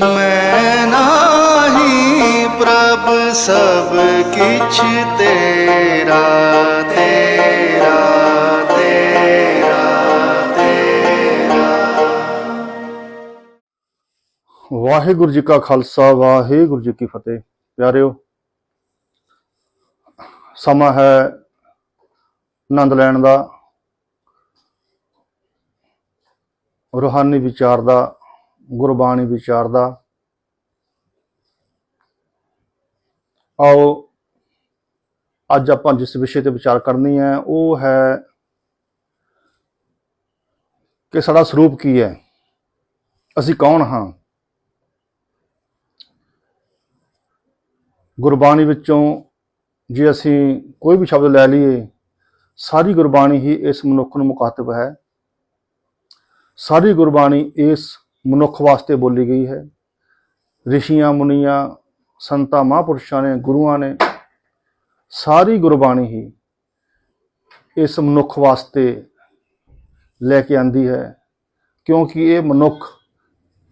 ਮੈਂ ਨਾਹੀ ਪ੍ਰਭ ਸਭ ਕਿਛ ਤੇਰਾ ਤੇਰਾ ਤੇਰਾ ਤੇਰਾ। ਵਾਹਿਗੁਰੂ ਜੀ ਕਾ ਖਾਲਸਾ, ਵਾਹਿਗੁਰੂ ਜੀ ਕੀ ਫਤਿਹ। ਪਿਆਰਿਓ, ਸਮਾਂ ਹੈ ਆਨੰਦ ਲੈਣ ਦਾ, ਰੂਹਾਨੀ ਵਿਚਾਰ ਦਾ। ਗੁਰਬਾਣੀ ਵਿਚਾਰ ਦਾ। ਆਓ, ਅੱਜ ਆਪਾਂ ਜਿਸ ਵਿਸ਼ੇ ਤੇ ਵਿਚਾਰ ਕਰਨੀ ਹੈ, ਉਹ ਹੈ ਕਿ ਸਾਡਾ ਸਰੂਪ ਕੀ ਹੈ? ਅਸੀਂ ਕੌਣ ਹਾਂ? ਗੁਰਬਾਣੀ ਵਿੱਚੋਂ ਜੇ ਅਸੀਂ ਕੋਈ ਵੀ ਸ਼ਬਦ ਲੈ ਲਈਏ, ਸਾਰੀ ਗੁਰਬਾਣੀ ਹੀ ਇਸ ਮਨੁੱਖ ਨੂੰ ਮੁਖਾਤਬ ਹੈ। ਸਾਰੀ ਗੁਰਬਾਣੀ ਇਸ ਮਨੁੱਖ ਵਾਸਤੇ ਬੋਲੀ ਗਈ ਹੈ। ਰਿਸ਼ੀਆਂ, ਮੁਨੀਆਂ, ਸੰਤਾਂ, ਮਹਾਂਪੁਰਸ਼ਾਂ ਨੇ, ਗੁਰੂਆਂ ਨੇ ਸਾਰੀ ਗੁਰਬਾਣੀ ਹੀ ਇਸ ਮਨੁੱਖ ਵਾਸਤੇ ਲੈ ਕੇ ਆਂਦੀ ਹੈ ਕਿਉਂਕਿ ਇਹ ਮਨੁੱਖ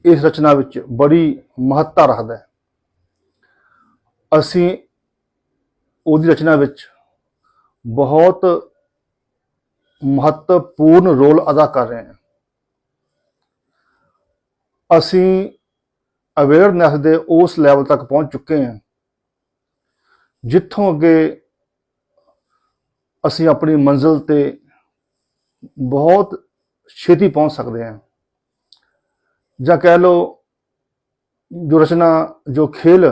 ਇਸ ਰਚਨਾ ਵਿੱਚ ਬੜੀ ਮਹੱਤਤਾ ਰੱਖਦਾ ਹੈ। ਅਸੀਂ ਉਹਦੀ ਰਚਨਾ ਵਿੱਚ ਬਹੁਤ ਮਹੱਤਵਪੂਰਨ ਰੋਲ ਅਦਾ ਕਰ ਰਹੇ ਹਾਂ। ਅਸੀਂ ਅਵੇਅਰਨੈਸ ਦੇ ਉਸ ਲੈਵਲ ਤੱਕ ਪਹੁੰਚ ਚੁੱਕੇ ਹਾਂ, ਜਿੱਥੋਂ ਅੱਗੇ ਅਸੀਂ ਆਪਣੀ ਮੰਜ਼ਿਲ ਤੇ ਬਹੁਤ ਛੇਤੀ ਪਹੁੰਚ ਸਕਦੇ ਹਾਂ। ਜਾਂ ਕਹਿ ਲਓ ਜੋ ਰਚਨਾ, ਜੋ ਖੇਲ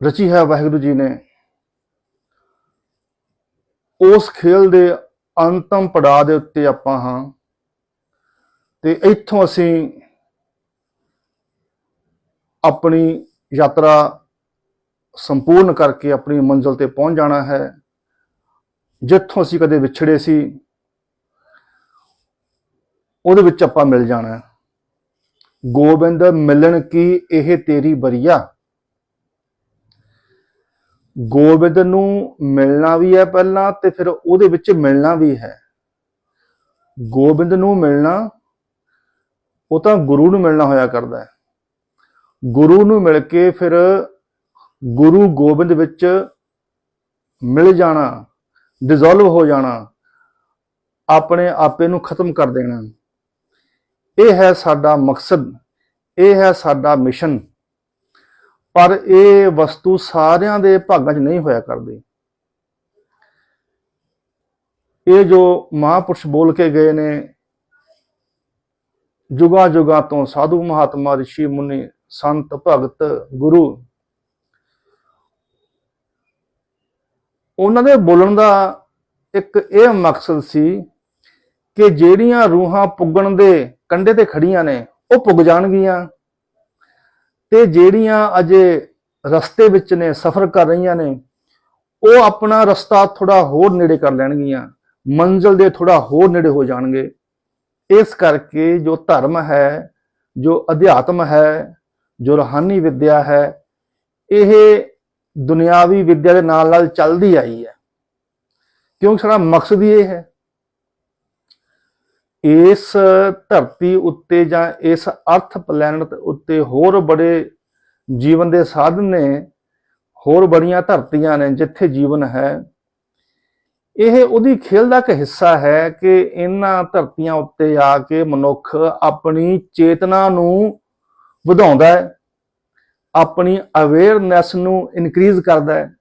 ਰਚੀ ਹੈ ਵਾਹਿਗੁਰੂ ਜੀ ਨੇ, ਉਸ ਖੇਲ ਦੇ ਅੰਤਮ ਪੜਾਅ ਦੇ ਉੱਤੇ ਆਪਾਂ ਹਾਂ। ਤੇ ਇੱਥੋਂ ਅਸੀਂ ਆਪਣੀ ਯਾਤਰਾ ਸੰਪੂਰਨ ਕਰਕੇ ਆਪਣੀ ਮੰਜ਼ਿਲ ਤੇ ਪਹੁੰਚ ਜਾਣਾ ਹੈ। ਜਿੱਥੋਂ ਅਸੀਂ ਕਦੇ ਵਿਛੜੇ ਸੀ, ਉਹਦੇ ਵਿੱਚ ਆਪਾਂ ਮਿਲ ਜਾਣਾ ਗੋਬਿੰਦ, ਮਿਲਣ ਕੀ ਇਹ ਤੇਰੀ ਬਰੀਆ ਗੋਬਿੰਦ ਨੂੰ ਮਿਲਣਾ ਵੀ ਹੈ ਪਹਿਲਾਂ ਤੇ ਫਿਰ ਉਹਦੇ ਵਿੱਚ ਮਿਲਣਾ ਵੀ ਹੈ। ਗੋਬਿੰਦ ਨੂੰ ਮਿਲਣਾ, ਉਹ ਤਾਂ ਗੁਰੂ ਨੂੰ ਮਿਲਣਾ ਹੋਇਆ ਕਰਦਾ ਹੈ। ਗੁਰੂ ਨੂੰ ਮਿਲ ਕੇ ਫਿਰ ਗੁਰੂ ਗੋਬਿੰਦ ਵਿੱਚ ਮਿਲ ਜਾਣਾ ਡਿਸੋਲਵ ਹੋ ਜਾਣਾ, ਆਪਣੇ ਆਪੇ ਨੂੰ ਖਤਮ ਕਰ ਦੇਣਾ। ਇਹ ਹੈ ਸਾਡਾ ਮਕਸਦ, ਇਹ ਹੈ ਸਾਡਾ ਮਿਸ਼ਨ ਪਰ ਇਹ ਵਸਤੂ ਸਾਰਿਆਂ ਦੇ ਭਾਗਾਂ 'ਚ ਨਹੀਂ ਹੋਇਆ ਕਰਦੀ। ਇਹ ਜੋ ਮਹਾਪੁਰਸ਼ ਬੋਲ ਕੇ ਗਏ ਨੇ ਜੁਗਾ ਜੁਗਾ ਤੋਂ ਸਾਧੂ ਮਹਾਤਮਾ ਰਿਸ਼ੀ ਮੁਨੀ ਸੰਤ ਭਗਤ ਗੁਰੂ। ਉਹਨਾਂ ਦੇ ਬੋਲਣ ਦਾ ਇੱਕ ਇਹ ਮਕਸਦ ਸੀ ਕਿ ਜਿਹੜੀਆਂ ਰੂਹਾਂ ਪੁੱਗਣ ਦੇ ਕੰਢੇ ਤੇ ਖੜੀਆਂ ਨੇ, ਉਹ ਪੁੱਗ ਜਾਣਗੀਆਂ। ਤੇ ਜਿਹੜੀਆਂ ਅਜੇ ਰਸਤੇ ਵਿੱਚ ਨੇ, ਸਫ਼ਰ ਕਰ ਰਹੀਆਂ ਨੇ, ਉਹ ਆਪਣਾ ਰਸਤਾ ਥੋੜਾ ਹੋਰ ਨੇੜੇ ਕਰ ਲੈਣਗੀਆਂ। ਮੰਜ਼ਿਲ ਦੇ ਥੋੜਾ ਹੋਰ ਨੇੜੇ ਹੋ ਜਾਣਗੇ। ਇਸ ਕਰਕੇ ਜੋ ਧਰਮ ਹੈ, ਜੋ ਅਧਿਆਤਮ ਹੈ ਜੋ ਰੂਹਾਨੀ ਵਿੱਦਿਆ ਹੈ, ਇਹ ਦੁਨਿਆਵੀ ਵਿੱਦਿਆ ਦੇ ਨਾਲ ਨਾਲ ਚੱਲਦੀ ਆਈ ਹੈ। ਕਿਉਂਕਿ ਸਾਡਾ ਮਕਸਦ ਹੀ ਇਹ ਹੈ। ਇਸ ਧਰਤੀ ਉੱਤੇ ਜਾਂ ਇਸ ਅਰਥ ਪਲੈਨਟ ਉੱਤੇ ਹੋਰ ਬੜੇ ਜੀਵਨ ਦੇ ਸਾਧਨ ਨੇ, ਹੋਰ ਬੜੀਆਂ ਧਰਤੀਆਂ ਨੇ ਜਿੱਥੇ ਜੀਵਨ ਹੈ। ਇਹ ਉਹਦੀ ਖੇਲ ਦਾ ਇੱਕ ਹਿੱਸਾ ਹੈ ਕਿ ਇਹਨਾਂ ਧਰਤੀਆਂ ਉੱਤੇ ਆ ਕੇ ਮਨੁੱਖ ਆਪਣੀ ਚੇਤਨਾ ਨੂੰ ਵਧਾਉਂਦਾ ਹੈ, ਆਪਣੀ ਅਵੇਅਰਨੈਸ ਨੂੰ ਇਨਕਰੀਜ਼ ਕਰਦਾ ਹੈ,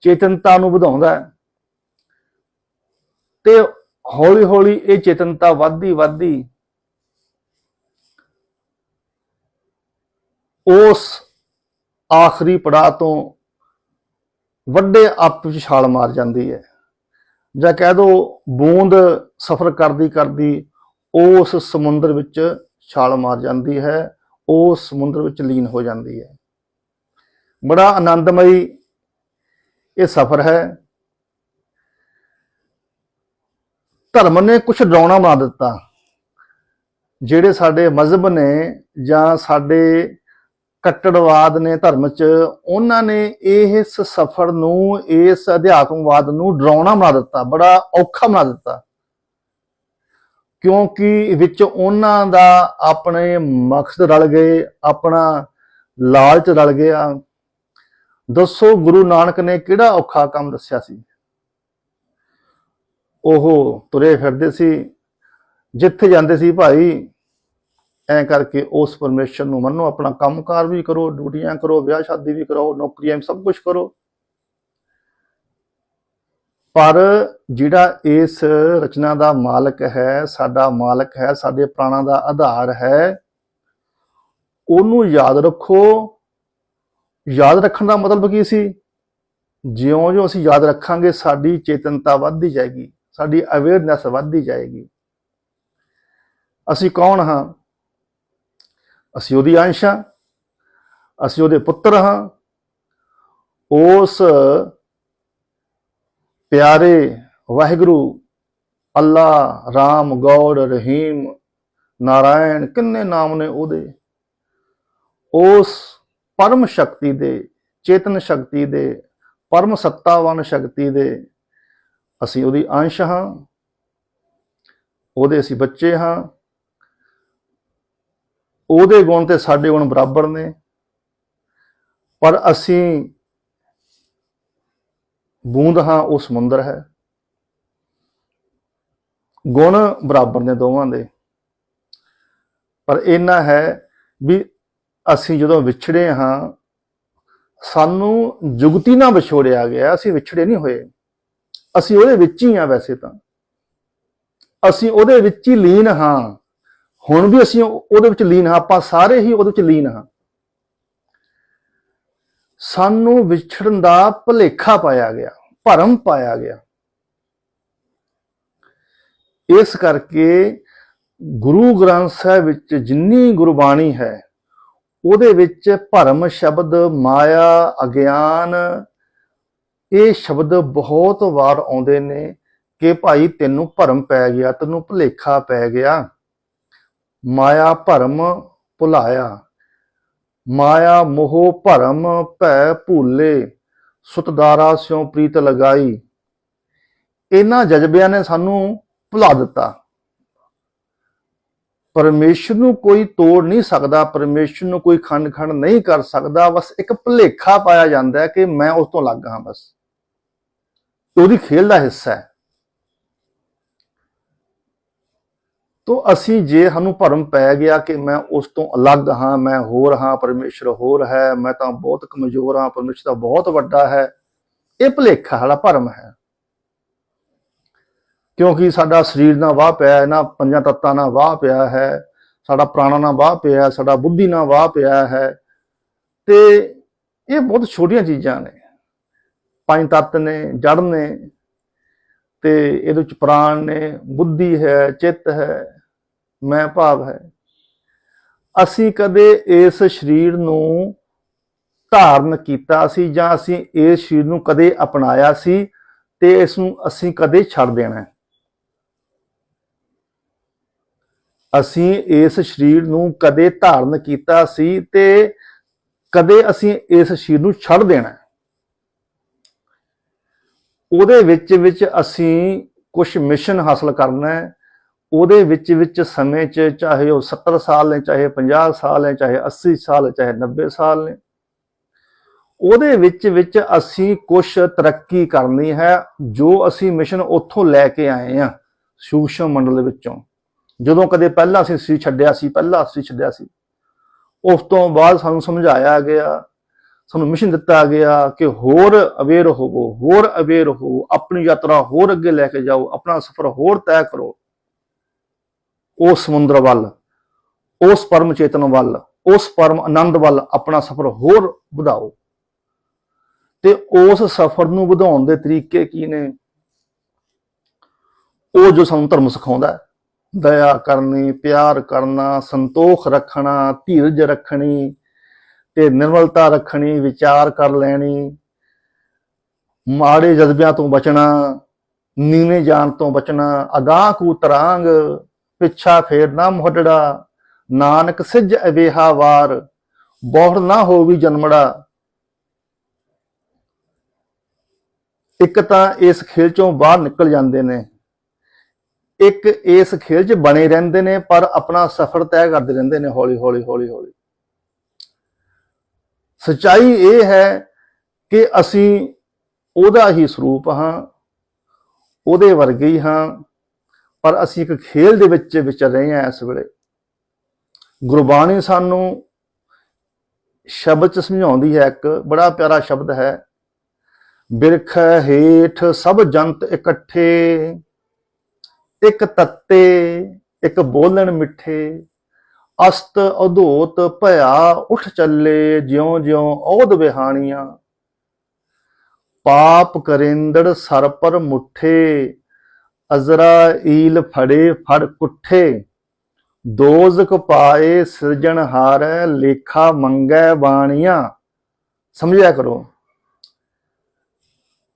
ਚੇਤਨਤਾ ਨੂੰ ਵਧਾਉਂਦਾ ਹੈ। ਤੇ ਹੌਲੀ ਹੌਲੀ ਇਹ ਚੇਤਨਤਾ ਵੱਧਦੀ ਵੱਧਦੀ ਉਸ ਆਖਰੀ ਪੜਾਅ ਤੋਂ ਵੱਡੇ ਅੱਪ ਵਿੱਚ ਛਾਲ ਮਾਰ ਜਾਂਦੀ ਹੈ। ਜਾਂ ਕਹਿ ਦੋ ਬੂੰਦ ਸਫ਼ਰ ਕਰਦੀ ਕਰਦੀ ਉਸ ਸਮੁੰਦਰ ਵਿੱਚ ਛਾਲ ਮਾਰ ਜਾਂਦੀ ਹੈ। ਉਹ ਸਮੁੰਦਰ ਵਿੱਚ ਲੀਨ ਹੋ ਜਾਂਦੀ ਹੈ। ਬੜਾ ਆਨੰਦਮਈ ਇਹ ਸਫ਼ਰ ਹੈ। ਧਰਮ ਨੇ ਕੁਝ ਡਰਾਉਣਾ ਬਣਾ ਦਿੱਤਾ। ਜਿਹੜੇ ਸਾਡੇ ਮਜ਼ਹਬ ਨੇ ਜਾਂ ਸਾਡੇ ਕੱਟੜਵਾਦ ਨੇ ਧਰਮ 'ਚ, ਉਹਨਾਂ ਨੇ ਇਸ ਸਫ਼ਰ ਨੂੰ, ਇਸ ਅਧਿਆਤਮਵਾਦ ਨੂੰ ਡਰਾਉਣਾ ਬਣਾ ਦਿੱਤਾ। ਬੜਾ ਔਖਾ ਬਣਾ ਦਿੱਤਾ। ਕਿਉਂਕਿ ਵਿੱਚ ਉਹਨਾਂ ਦਾ ਆਪਣੇ ਮਕਸਦ ਰਲ ਗਏ, ਆਪਣਾ ਲਾਲਚ ਰਲ ਗਿਆ। ਦੱਸੋ ਗੁਰੂ ਨਾਨਕ ਨੇ ਕਿਹੜਾ ਔਖਾ ਕੰਮ ਦੱਸਿਆ ਸੀ? ਉਹ ਤੁਰੇ ਫਿਰਦੇ ਸੀ, ਜਿੱਥੇ ਜਾਂਦੇ ਸੀ, ਭਾਈ ਐ ਕਰਕੇ ਉਸ ਪਰਮੇਸ਼ਰ ਨੂੰ ਮੰਨੋ, ਆਪਣਾ ਕੰਮਕਾਰ ਵੀ ਕਰੋ, ਡਿਊਟੀਆਂ ਕਰੋ ਵਿਆਹ ਸ਼ਾਦੀ ਵੀ ਕਰੋ ਨੌਕਰੀਆਂ ਵੀ ਸਭ ਕੁਝ ਕਰੋ। ਪਰ ਜਿਹੜਾ ਇਸ ਰਚਨਾ ਦਾ ਮਾਲਕ ਹੈ, ਸਾਡਾ ਮਾਲਕ ਹੈ, ਸਾਡੇ ਪ੍ਰਾਣਾਂ ਦਾ ਆਧਾਰ ਹੈ, ਉਹਨੂੰ ਯਾਦ ਰੱਖੋ। ਯਾਦ ਰੱਖਣ ਦਾ ਮਤਲਬ ਕੀ ਸੀ? ਜਿਉਂ-ਜਿਉਂ ਅਸੀਂ ਯਾਦ ਰੱਖਾਂਗੇ, ਸਾਡੀ ਚੇਤਨਤਾ ਵੱਧਦੀ ਜਾਏਗੀ, ਸਾਡੀ ਅਵੇਅਰਨੈਸ ਵੱਧਦੀ ਜਾਏਗੀ। ਅਸੀਂ ਕੌਣ ਹਾਂ? ਅਸੀਂ ਉਹਦੀ ਅੰਸ਼ ਹਾਂ, ਅਸੀਂ ਉਹਦੇ ਪੁੱਤਰ ਹਾਂ। ਉਸ ਪਿਆਰੇ ਵਾਹਿਗੁਰੂ, ਅੱਲਾ, ਰਾਮ ਗੌੜ ਰਹੀਮ, ਨਾਰਾਇਣ, ਕਿੰਨੇ ਨਾਮ ਨੇ ਉਹਦੇ। ਉਸ ਪਰਮ ਸ਼ਕਤੀ ਦੇ, ਚੇਤਨ ਸ਼ਕਤੀ ਦੇ, ਪਰਮ ਸੱਤਾਵਾਨ ਸ਼ਕਤੀ ਦੇ ਅਸੀਂ ਉਹਦੀ ਅੰਸ਼ ਹਾਂ। ਉਹਦੇ ਅਸੀਂ ਬੱਚੇ ਹਾਂ। ਉਹਦੇ ਗੁਣ ਤੇ ਸਾਡੇ ਗੁਣ ਬਰਾਬਰ ਨੇ। ਪਰ ਅਸੀਂ ਬੂੰਦ ਹਾਂ, ਉਹ ਸਮੁੰਦਰ ਹੈ। ਗੁਣ ਬਰਾਬਰ ਨੇ ਦੋਵਾਂ ਦੇ। ਪਰ ਇਹਨਾਂ ਹੈ ਵੀ ਅਸੀਂ ਜਦੋਂ ਵਿਛੜੇ ਹਾਂ, ਸਾਨੂੰ ਜੁਗਤੀ ਨਾਲ ਵਿਛੋੜਿਆ ਗਿਆ, ਅਸੀਂ ਵਿਛੜੇ ਨਹੀਂ ਹੋਏ। ਅਸੀਂ ਉਹਦੇ ਵਿੱਚ ਹੀ ਆ ਵੈਸੇ ਤਾਂ। ਅਸੀਂ ਉਹਦੇ ਵਿੱਚ ਹੀ ਲੀਨ ਹਾਂ। ਹੁਣ ਵੀ ਅਸੀਂ ਉਹਦੇ ਵਿੱਚ ਲੀਨ ਹਾਂ, ਆਪਾਂ ਸਾਰੇ ਹੀ ਉਹਦੇ ਵਿੱਚ ਲੀਨ ਹਾਂ। ਸਾਨੂੰ ਵਿਛੜਨ ਦਾ ਭੁਲੇਖਾ ਪਾਇਆ ਗਿਆ। ਭਰਮ ਪਾਇਆ ਗਿਆ। ਇਸ ਕਰਕੇ ਗੁਰੂ ਗ੍ਰੰਥ ਸਾਹਿਬ ਵਿੱਚ ਜਿੰਨੀ ਗੁਰਬਾਣੀ ਹੈ, ਉਹਦੇ ਵਿੱਚ ਭਰਮ ਸ਼ਬਦ, ਮਾਇਆ, ਅਗਿਆਨ, ਇਹ ਸ਼ਬਦ ਬਹੁਤ ਵਾਰ ਆਉਂਦੇ ਨੇ ਕਿ ਭਾਈ ਤੈਨੂੰ ਭਰਮ ਪੈ ਗਿਆ, ਤੈਨੂੰ ਭੁਲੇਖਾ ਪੈ ਗਿਆ। ਮਾਇਆ ਭਰਮ ਭੁਲਾਇਆ। ਮਾਇਆ ਮੋਹ ਭਰਮ ਭੈ ਭੂਲੇ। ਸੁਤਦਾਰਾ ਸਿਉ ਪ੍ਰੀਤ ਲਗਾਈ। ਇਹਨਾਂ ਜਜ਼ਬਿਆਂ ਨੇ ਸਾਨੂੰ ਭੁਲਾ ਦਿੱਤਾ। ਪਰਮੇਸ਼ਰ ਨੂੰ ਕੋਈ ਤੋੜ ਨਹੀਂ ਸਕਦਾ, ਪਰਮੇਸ਼ਰ ਨੂੰ ਕੋਈ ਖੰਡ ਖੰਡ ਨਹੀਂ ਕਰ ਸਕਦਾ। ਬਸ ਇੱਕ ਭੁਲੇਖਾ ਪਾਇਆ ਜਾਂਦਾ ਹੈ ਕਿ ਮੈਂ ਉਸ ਤੋਂ ਅਲੱਗ ਹਾਂ ਬਸ। ਉਹਦੀ ਖੇਲ ਦਾ ਹਿੱਸਾ ਹੈ। ਤੋ ਅਸੀਂ ਜੇ ਸਾਨੂੰ ਭਰਮ ਪੈ ਗਿਆ ਕਿ ਮੈਂ ਉਸ ਤੋਂ ਅਲੱਗ ਹਾਂ, ਮੈਂ ਹੋਰ ਹਾਂ ਪਰਮੇਸ਼ਰ ਹੋਰ ਹੈ, ਮੈਂ ਤਾਂ ਬਹੁਤ ਕਮਜ਼ੋਰ ਹਾਂ ਪਰਮੇਸ਼ਰ ਤਾਂ ਬਹੁਤ ਵੱਡਾ ਹੈ, ਇਹ ਭੁਲੇਖਾ ਵਾਲਾ ਭਰਮ ਹੈ। ਕਿਉਂਕਿ ਸਾਡਾ ਸਰੀਰ ਨਾਲ ਵਾਹ ਪਿਆ, ਇਹਨਾਂ ਪੰਜਾਂ ਤੱਤਾਂ ਨਾਲ ਵਾਹ ਪਿਆ ਹੈ, ਸਾਡਾ ਪ੍ਰਾਣਾ ਨਾਲ ਵਾਹ ਪਿਆ, ਸਾਡਾ ਬੁੱਧੀ ਨਾਲ ਵਾਹ ਪਿਆ ਹੈ, ਤੇ ਇਹ ਬਹੁਤ ਛੋਟੀਆਂ ਚੀਜ਼ਾਂ ਨੇ। ਪੰਜ ਤੱਤ ਨੇ ਜੜ ਨੇ, ਤੇ ਇਹਦੇ ਵਿੱਚ ਪ੍ਰਾਣ ਨੇ, ਬੁੱਧੀ ਹੈ, ਚਿੱਤ ਹੈ ਮੈਂ ਭਾਵ ਹੈ। ਅਸੀਂ ਕਦੇ ਇਸ ਸਰੀਰ ਨੂੰ ਧਾਰਨ ਕੀਤਾ ਸੀ ਜਾਂ ਅਸੀਂ ਇਸ ਸਰੀਰ ਨੂੰ ਕਦੇ ਅਪਣਾਇਆ ਸੀ ਤੇ ਇਸ ਨੂੰ ਅਸੀਂ ਕਦੇ ਛੱਡ ਦੇਣਾ ਅਸੀਂ ਇਸ ਸਰੀਰ ਨੂੰ ਕਦੇ ਧਾਰਨ ਕੀਤਾ ਸੀ ਤੇ ਕਦੇ ਅਸੀਂ ਇਸ ਸਰੀਰ ਨੂੰ ਛੱਡ ਦੇਣਾ ਉਹਦੇ ਵਿੱਚ ਵਿੱਚ ਅਸੀਂ ਕੁਝ ਮਿਸ਼ਨ ਹਾਸਲ ਕਰਨਾ ਹੈ। ਉਹਦੇ ਵਿੱਚ ਵਿੱਚ ਸਮੇਂ 'ਚ ਚਾਹੇ ਉਹ 70 ਸਾਲ ਨੇ, ਚਾਹੇ 50 ਸਾਲ ਨੇ, ਚਾਹੇ 80 ਸਾਲ ਚਾਹੇ 90 ਸਾਲ ਨੇ। ਉਹਦੇ ਵਿੱਚ ਵਿੱਚ ਅਸੀਂ ਕੁਝ ਤਰੱਕੀ ਕਰਨੀ ਹੈ, ਜੋ ਅਸੀਂ ਮਿਸ਼ਨ ਉੱਥੋਂ ਲੈ ਕੇ ਆਏ ਆ ਸੂਖਸ਼ਮ ਮੰਡਲ ਦੇ ਵਿੱਚੋਂ। ਜਦੋਂ ਕਦੇ ਪਹਿਲਾਂ ਅਸੀਂ ਸੀ ਛੱਡਿਆ ਸੀ, ਪਹਿਲਾਂ ਅਸੀਂ ਛੱਡਿਆ ਸੀ। ਉਸ ਤੋਂ ਬਾਅਦ ਸਾਨੂੰ ਸਮਝਾਇਆ ਗਿਆ, ਸਾਨੂੰ ਮਿਸ਼ਨ ਦਿੱਤਾ ਗਿਆ ਕਿ ਹੋਰ ਅਵੇਅਰ ਹੋਵੋ, ਹੋਰ ਅਵੇਅਰ ਹੋਵੋ, ਆਪਣੀ ਯਾਤਰਾ ਹੋਰ ਅੱਗੇ ਲੈ ਕੇ ਜਾਓ, ਆਪਣਾ ਸਫ਼ਰ ਹੋਰ ਤੈਅ ਕਰੋ। ਉਸ ਸਮੁੰਦਰ ਵੱਲ, ਉਸ ਪਰਮ ਚੇਤਨ ਵੱਲ, ਉਸ ਪਰਮ ਆਨੰਦ ਵੱਲ ਆਪਣਾ ਸਫ਼ਰ ਹੋਰ ਵਧਾਓ। ਤੇ ਉਸ ਸਫ਼ਰ ਨੂੰ ਵਧਾਉਣ ਦੇ ਤਰੀਕੇ ਕੀ ਨੇ? ਉਹ ਜੋ ਸਾਨੂੰ ਧਰਮ ਸਿਖਾਉਂਦਾ ਹੈ, ਦਇਆ ਕਰਨੀ, ਪਿਆਰ ਕਰਨਾ, ਸੰਤੋਖ ਰੱਖਣਾ, ਧੀਰਜ ਰੱਖਣੀ, ਤੇ ਨਿਰਮਲਤਾ ਰੱਖਣੀ, ਵਿਚਾਰ ਕਰ ਲੈਣੀ, ਮਾੜੇ ਜਜ਼ਬਿਆਂ ਤੋਂ ਬਚਣਾ, ਨੀਵੇਂ ਜਾਣ ਤੋਂ ਬਚਣਾ, ਅਗਾਹ ਕੂ ਤਰਾਂਗ ਪਿੱਛਾ ਫੇਰ ਨਾ ਮੁਹੱਡੜਾ। ਨਾਨਕ ਸਿੱਜ ਅਵੇਹਾ ਵਾਰ, ਬੋਹੜ ਨਾ ਹੋਵੀ ਜਨਮੜਾ। ਇੱਕ ਤਾਂ ਇਸ ਖੇਲ ਚੋਂ ਬਾਹਰ ਨਿਕਲ ਜਾਂਦੇ ਨੇ। ਇੱਕ ਇਸ ਖੇਲ 'ਚ ਬਣੇ ਰਹਿੰਦੇ ਨੇ, ਪਰ ਆਪਣਾ ਸਫ਼ਰ ਤੈਅ ਕਰਦੇ ਰਹਿੰਦੇ ਨੇ ਹੌਲੀ ਹੌਲੀ ਹੌਲੀ ਹੌਲੀ। ਸਚਾਈ ਇਹ ਹੈ ਕਿ ਅਸੀਂ ਉਹਦਾ ਹੀ ਸਰੂਪ ਹਾਂ, ਉਹਦੇ ਵਰਗੇ ਹੀ ਹਾਂ। ਪਰ ਅਸੀਂ ਇੱਕ ਖੇਲ ਦੇ ਵਿੱਚ ਵਿਚਰ ਰਹੇ ਹਾਂ ਇਸ ਵੇਲੇ। ਗੁਰਬਾਣੀ ਸਾਨੂੰ ਸ਼ਬਦ ਚ ਸਮਝਾਉਂਦੀ ਹੈ, ਇੱਕ ਬੜਾ ਪਿਆਰਾ ਸ਼ਬਦ ਹੈ। ਬਿਰਖ ਹੇਠ ਸਭ ਜੰਤ ਇਕੱਠੇ, ਇੱਕ ਤੱਤੇ, ਇੱਕ ਬੋਲਣ ਮਿੱਠੇ, ਅਸਤ ਅਧੋਤ ਭਇਆ ਉਠ ਚੱਲੇ ਜਿਉਂ ਜਿਉਂ ਔਦ ਵਿਹਾਣੀਆਂ। ਪਾਪ ਕਰਿੰਦੜ ਸਰ ਪਰ ਮੁੱਠੇ ਅਜ਼ਰਾਈਲ ਫੜੇ ਫੜ ਕੁੱਠੇ ਦੋਜ਼ਕ ਪਾਏ ਸਿਰਜਣਹਾਰ ਲੇਖਾ ਮੰਗੈ ਬਾਣੀਆਂ। ਸਮਝਿਆ ਕਰੋ।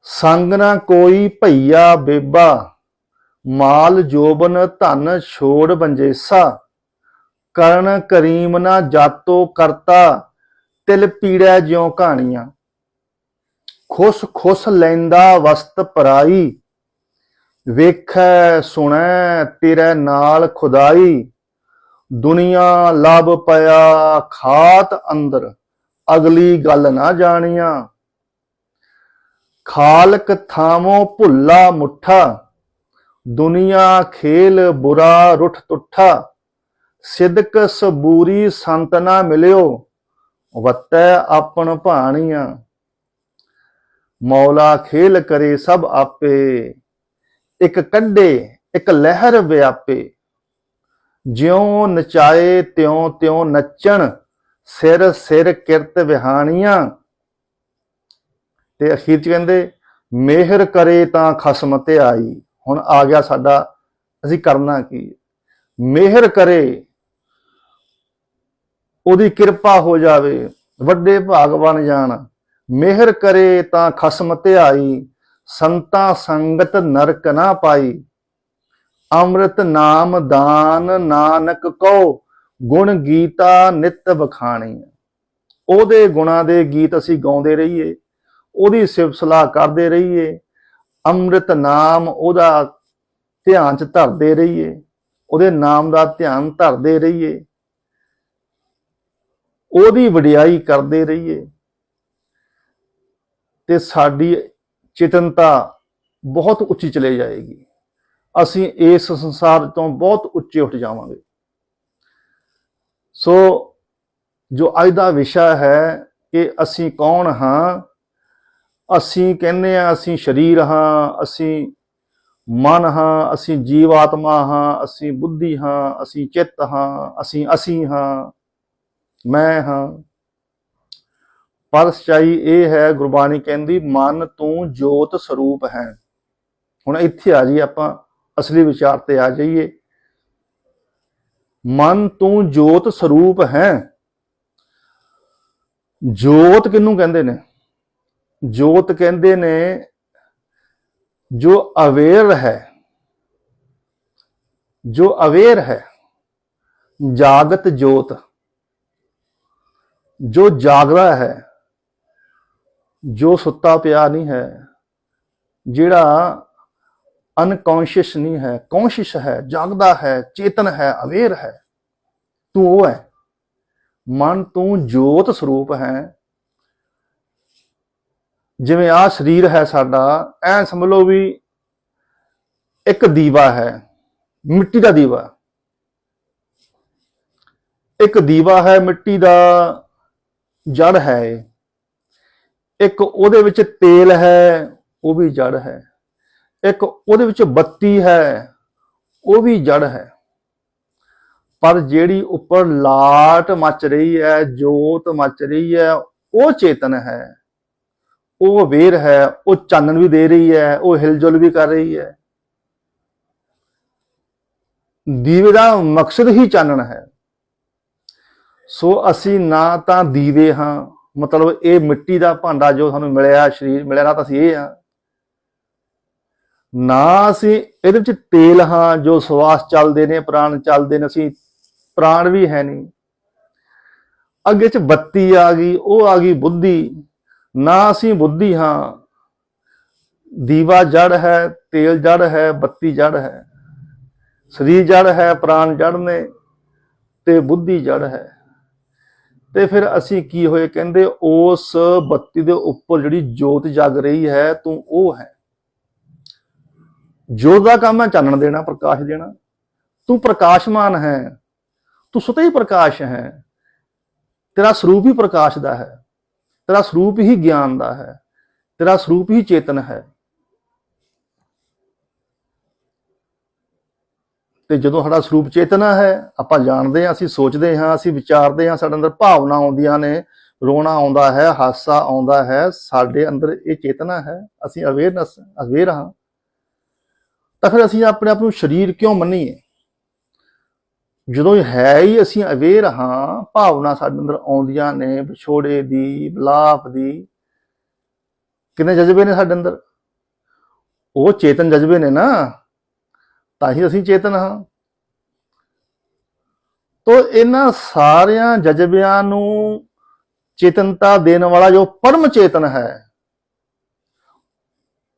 ਸੰਗ ਨਾ ਕੋਈ ਭਈਆ ਬੇਬਾ, ਮਾਲ ਜੋਬਨ ਧਨ ਛੋੜ ਬੰਜੇਸਾ। ਕਰਨ ਕਰੀਮ ਨਾ ਜਾਤੋ ਕਰਤਾ, ਤਿਲ ਪੀੜੈ ਜਿਉ ਕਹਾਣੀਆਂ। ਖੁਸ਼ ਖੁਸ਼ ਲੈਂਦਾ ਵਸਤ ਪਰਾਈ ਵੇਖੈ ਸੁਣੈ ਤੇਰੇ ਨਾਲ ਖੁਦਾਈ, ਦੁਨੀਆ ਲਭ ਪਿਆ ਖਾਤ ਅੰਦਰ, ਅਗਲੀ ਗੱਲ ਨਾ ਜਾਣੀਆਂ। ਖਾਲਕ ਥਾਮੋ ਭੁੱਲਾ ਮੁੱਠਾ, ਦੁਨੀਆ ਖੇਲ ਬੁਰਾ ਰੁੱਠ ਤੁੱਠਾ, ਸਿਦਕ ਸਬੂਰੀ ਸੰਤ ਨਾ ਮਿਲਿਓ, ਵਤੈ ਆਪਣ ਭਾਣੀਆਂ। ਮੌਲਾ ਖੇਲ ਕਰੇ ਸਭ ਆਪੇ। ਇੱਕ ਕੱਢੇ, ਇੱਕ ਲਹਿਰ ਵਿਆਪੇ। ਜਿਉ ਨਚਾਏ, ਤਿਉ ਤਿਉ ਨੱਚਣ, ਸਿਰ ਸਿਰ ਕਿਰਤ ਵਿਹਾਨੀਆਂ ਤੇ ਅਖੀਰ ਚ ਕਹਿੰਦੇ, ਮਿਹਰ ਕਰੇ ਤਾਂ ਖਸਮ ਤੇ ਆਈ। ਹੁਣ ਆ ਗਿਆ ਸਾਡਾ, ਅਸੀਂ ਕਰਨਾ ਕੀ? ਮਿਹਰ ਕਰੇ, ਉਹਦੀ ਕਿਰਪਾ ਹੋ ਜਾਵੇ, ਵੱਡੇ ਭਾਗ ਬਣ ਜਾਣ। ਮਿਹਰ ਕਰੇ ਤਾਂ ਖਸਮ ਤੇ ਆਈ। ਸੰਤਾ ਸੰਗਤ ਨਰਕ ਨਾ ਪਾਈ। ਅੰਮ੍ਰਿਤ ਨਾਮ ਦਾਨ ਨਾਨਕ ਕਉ, ਗੁਣ ਗੀਤਾ ਨਿਤ ਬਖਾਣੀ ਉਹਦੇ ਗੁਣਾਂ ਦੇ ਗੀਤ ਅਸੀਂ ਗਾਉਂਦੇ ਰਹੀਏ, ਉਹਦੀ ਸਿਫਤ ਸਲਾਹ ਕਰਦੇ ਰਹੀਏ, ਅੰਮ੍ਰਿਤ ਨਾਮ ਉਹਦਾ ਧਿਆਨ ਚ ਧਰਦੇ ਰਹੀਏ, ਉਹਦੇ ਨਾਮ ਦਾ ਧਿਆਨ ਧਰਦੇ ਰਹੀਏ, ਉਹਦੀ ਵਡਿਆਈ ਕਰਦੇ ਰਹੀਏ। ਤੇ ਸਾਡੀ ਚੇਤਨਤਾ ਬਹੁਤ ਉੱਚੀ ਚਲੇ ਜਾਏਗੀ। ਅਸੀਂ ਇਸ ਸੰਸਾਰ ਤੋਂ ਬਹੁਤ ਉੱਚੇ ਉੱਠ ਜਾਵਾਂਗੇ। ਸੋ ਜੋ ਅੱਜ ਦਾ ਵਿਸ਼ਾ ਹੈ ਕਿ ਅਸੀਂ ਕੌਣ ਹਾਂ, ਅਸੀਂ ਕਹਿੰਦੇ ਆ ਅਸੀਂ ਸਰੀਰ ਹਾਂ, ਅਸੀਂ ਮਨ ਹਾਂ, ਅਸੀਂ ਜੀਵ ਆਤਮਾ ਹਾਂ, ਅਸੀਂ ਬੁੱਧੀ ਹਾਂ, ਅਸੀਂ ਚਿੱਤ ਹਾਂ, ਅਸੀਂ ਅਸੀਂ ਹਾਂ, ਮੈਂ ਹਾਂ। ਪਰ ਸਚਾਈ ਇਹ ਹੈ, ਗੁਰਬਾਣੀ ਕਹਿੰਦੀ, ਮਨ ਤੂੰ ਜੋਤ ਸਰੂਪ ਹੈ। ਹੁਣ ਇੱਥੇ ਆ ਜੀ ਆਪਾਂ, ਅਸਲੀ ਵਿਚਾਰ ਤੇ ਆ ਜਾਈਏ। ਮਨ ਤੂੰ ਜੋਤ ਸਰੂਪ ਹੈ। ਜੋਤ ਕਿਹਨੂੰ ਕਹਿੰਦੇ ਨੇ? ਜੋਤ ਕਹਿੰਦੇ ਨੇ, ਜੋ ਅਵੇਅਰ ਹੈ, ਜੋ ਅਵੇਅਰ ਹੈ, ਜਾਗਤ ਜੋਤ। ਜੋ ਜਾਗਦਾ ਹੈ ਜੋ ਸੁੱਤਾ ਪਿਆ ਨਹੀਂ ਹੈ, ਜਿਹੜਾ ਅਨਕੌਂਸ਼ੀਅਸ ਨਹੀਂ ਹੈ ਕੌਂਸ਼ੀਅਸ ਹੈ, ਜਾਗਦਾ ਹੈ, ਚੇਤਨ ਹੈ ਅਵੇਅਰ ਹੈ, ਤੂੰ ਉਹ ਹੈ। ਮਨ ਤੂੰ ਜੋਤ ਸਰੂਪ ਹੈ। ਜਿਵੇਂ ਆ ਸਰੀਰ ਹੈ ਸਾਡਾ, ਐ ਸਮਝ ਲਓ ਵੀ ਇੱਕ ਦੀਵਾ ਹੈ, ਮਿੱਟੀ ਦਾ ਦੀਵਾ। ਇੱਕ ਦੀਵਾ ਹੈ, ਮਿੱਟੀ ਦਾ ਜੜ ਹੈ ਇੱਕ ਉਹਦੇ ਵਿੱਚ ਤੇਲ ਹੈ, ਉਹ ਵੀ ਜੜ ਹੈ। ਇੱਕ ਉਹਦੇ ਵਿੱਚ ਬੱਤੀ ਹੈ, ਉਹ ਵੀ ਜੜ ਹੈ। ਪਰ ਜਿਹੜੀ ਉੱਪਰ ਲਾਟ ਮੱਚ ਰਹੀ ਹੈ, ਜੋਤ ਮੱਚ ਰਹੀ ਹੈ, ਉਹ ਚੇਤਨ ਹੈ। ਉਹ ਵੇਰ ਹੈ, ਉਹ ਚਾਨਣ ਵੀ ਦੇ ਰਹੀ ਹੈ, ਉਹ ਹਿਲਜੁਲ ਵੀ ਕਰ ਰਹੀ ਹੈ। ਦੀਵੇ ਦਾ ਮਕਸਦ ਹੀ ਚਾਨਣ ਹੈ। ਸੋ ਅਸੀਂ ਨਾ ਤਾਂ ਦੀਵੇ ਹਾਂ ਮਤਲਬ ਇਹ ਮਿੱਟੀ ਦਾ ਭਾਂਡਾ ਜੋ ਸਾਨੂੰ ਮਿਲਿਆ, ਸਰੀਰ ਮਿਲਿਆ ਨਾ ਤਾਂ ਅਸੀਂ ਇਹ ਹਾਂ ਨਾ ਅਸੀਂ ਇਹਦੇ ਵਿੱਚ ਤੇਲ ਹਾਂ, ਜੋ ਸਵਾਸ ਚੱਲਦੇ ਨੇ, ਪ੍ਰਾਣ ਚੱਲਦੇ ਨੇ, ਅਸੀਂ ਪ੍ਰਾਣ ਵੀ ਹੈ ਨਹੀਂ। ਅੱਗੇ ਚ ਬੱਤੀ ਆ ਗਈ, ਉਹ ਆ ਗਈ ਬੁੱਧੀ। ਨਾ ਅਸੀਂ ਬੁੱਧੀ ਹਾਂ। ਦੀਵਾ ਜੜ ਹੈ, ਤੇਲ ਜੜ ਹੈ, ਬੱਤੀ ਜੜ ਹੈ। ਸਰੀਰ ਜੜ ਹੈ, ਪ੍ਰਾਣ ਜੜ ਨੇ ਤੇ ਬੁੱਧੀ ਜੜ ਹੈ। ਤੇ ਫਿਰ ਅਸੀਂ ਕੀ ਹੋਏ? ਕਹਿੰਦੇ ਉਸ ਬੱਤੀ ਦੇ ਉੱਪਰ ਜਿਹੜੀ ਜੋਤ ਜਗ ਰਹੀ ਹੈ, ਤੂੰ ਉਹ ਹੈ। ਜੋਤ ਦਾ ਕੰਮ ਹੈ ਚਾਨਣ ਦੇਣਾ, ਪ੍ਰਕਾਸ਼ ਦੇਣਾ। ਤੂੰ ਪ੍ਰਕਾਸ਼ਮਾਨ ਹੈ। ਤੂੰ ਸੁਤੇ ਹੀ ਪ੍ਰਕਾਸ਼ ਹੈ। ਤੇਰਾ ਸਰੂਪ ਹੀ ਪ੍ਰਕਾਸ਼ ਦਾ ਹੈ। ਤੇਰਾ ਸਰੂਪ ਹੀ ਗਿਆਨ ਦਾ ਹੈ। ਤੇਰਾ ਸਰੂਪ ਹੀ ਚੇਤਨ ਹੈ। ਤੇ ਜਦੋਂ ਸਾਡਾ ਸਰੂਪ ਚੇਤਨਾ ਹੈ, ਆਪਾਂ ਜਾਣਦੇ ਹਾਂ, ਅਸੀਂ ਸੋਚਦੇ ਹਾਂ, ਅਸੀਂ ਵਿਚਾਰਦੇ ਹਾਂ, ਸਾਡੇ ਅੰਦਰ ਭਾਵਨਾ ਆਉਂਦੀਆਂ ਨੇ, ਰੋਣਾ ਆਉਂਦਾ ਹੈ, ਹਾਸਾ ਆਉਂਦਾ ਹੈ, ਸਾਡੇ ਅੰਦਰ ਇਹ ਚੇਤਨਾ ਹੈ, ਅਸੀਂ ਅਵੇਅਰਨੈਸ ਅਵੇਅਰ ਹਾਂ। ਤਾਂ ਫਿਰ ਅਸੀਂ ਆਪਣੇ ਆਪ ਨੂੰ ਸਰੀਰ ਕਿਉਂ ਮੰਨੀਏ? ਜਦੋਂ ਹੈ ਹੀ ਅਸੀਂ ਅਵੇਅਰ ਹਾਂ, ਭਾਵਨਾ ਸਾਡੇ ਅੰਦਰ ਆਉਂਦੀਆਂ ਨੇ, ਵਿਛੋੜੇ ਦੀ, ਵਿਲਾਪ ਦੀ, ਕਿੰਨੇ ਜਜ਼ਬੇ ਨੇ ਸਾਡੇ ਅੰਦਰ? ਉਹ ਚੇਤਨ ਜਜ਼ਬੇ ਨੇ ਨਾ। ਤਾਂ ਹੀ ਅਸੀਂ ਚੇਤਨ ਹਾਂ। ਤੋ ਇਹਨਾਂ ਸਾਰਿਆਂ ਜਜ਼ਬਿਆਂ ਨੂੰ ਚੇਤਨਤਾ ਦੇਣ ਵਾਲਾ ਜੋ ਪਰਮ ਚੇਤਨ ਹੈ,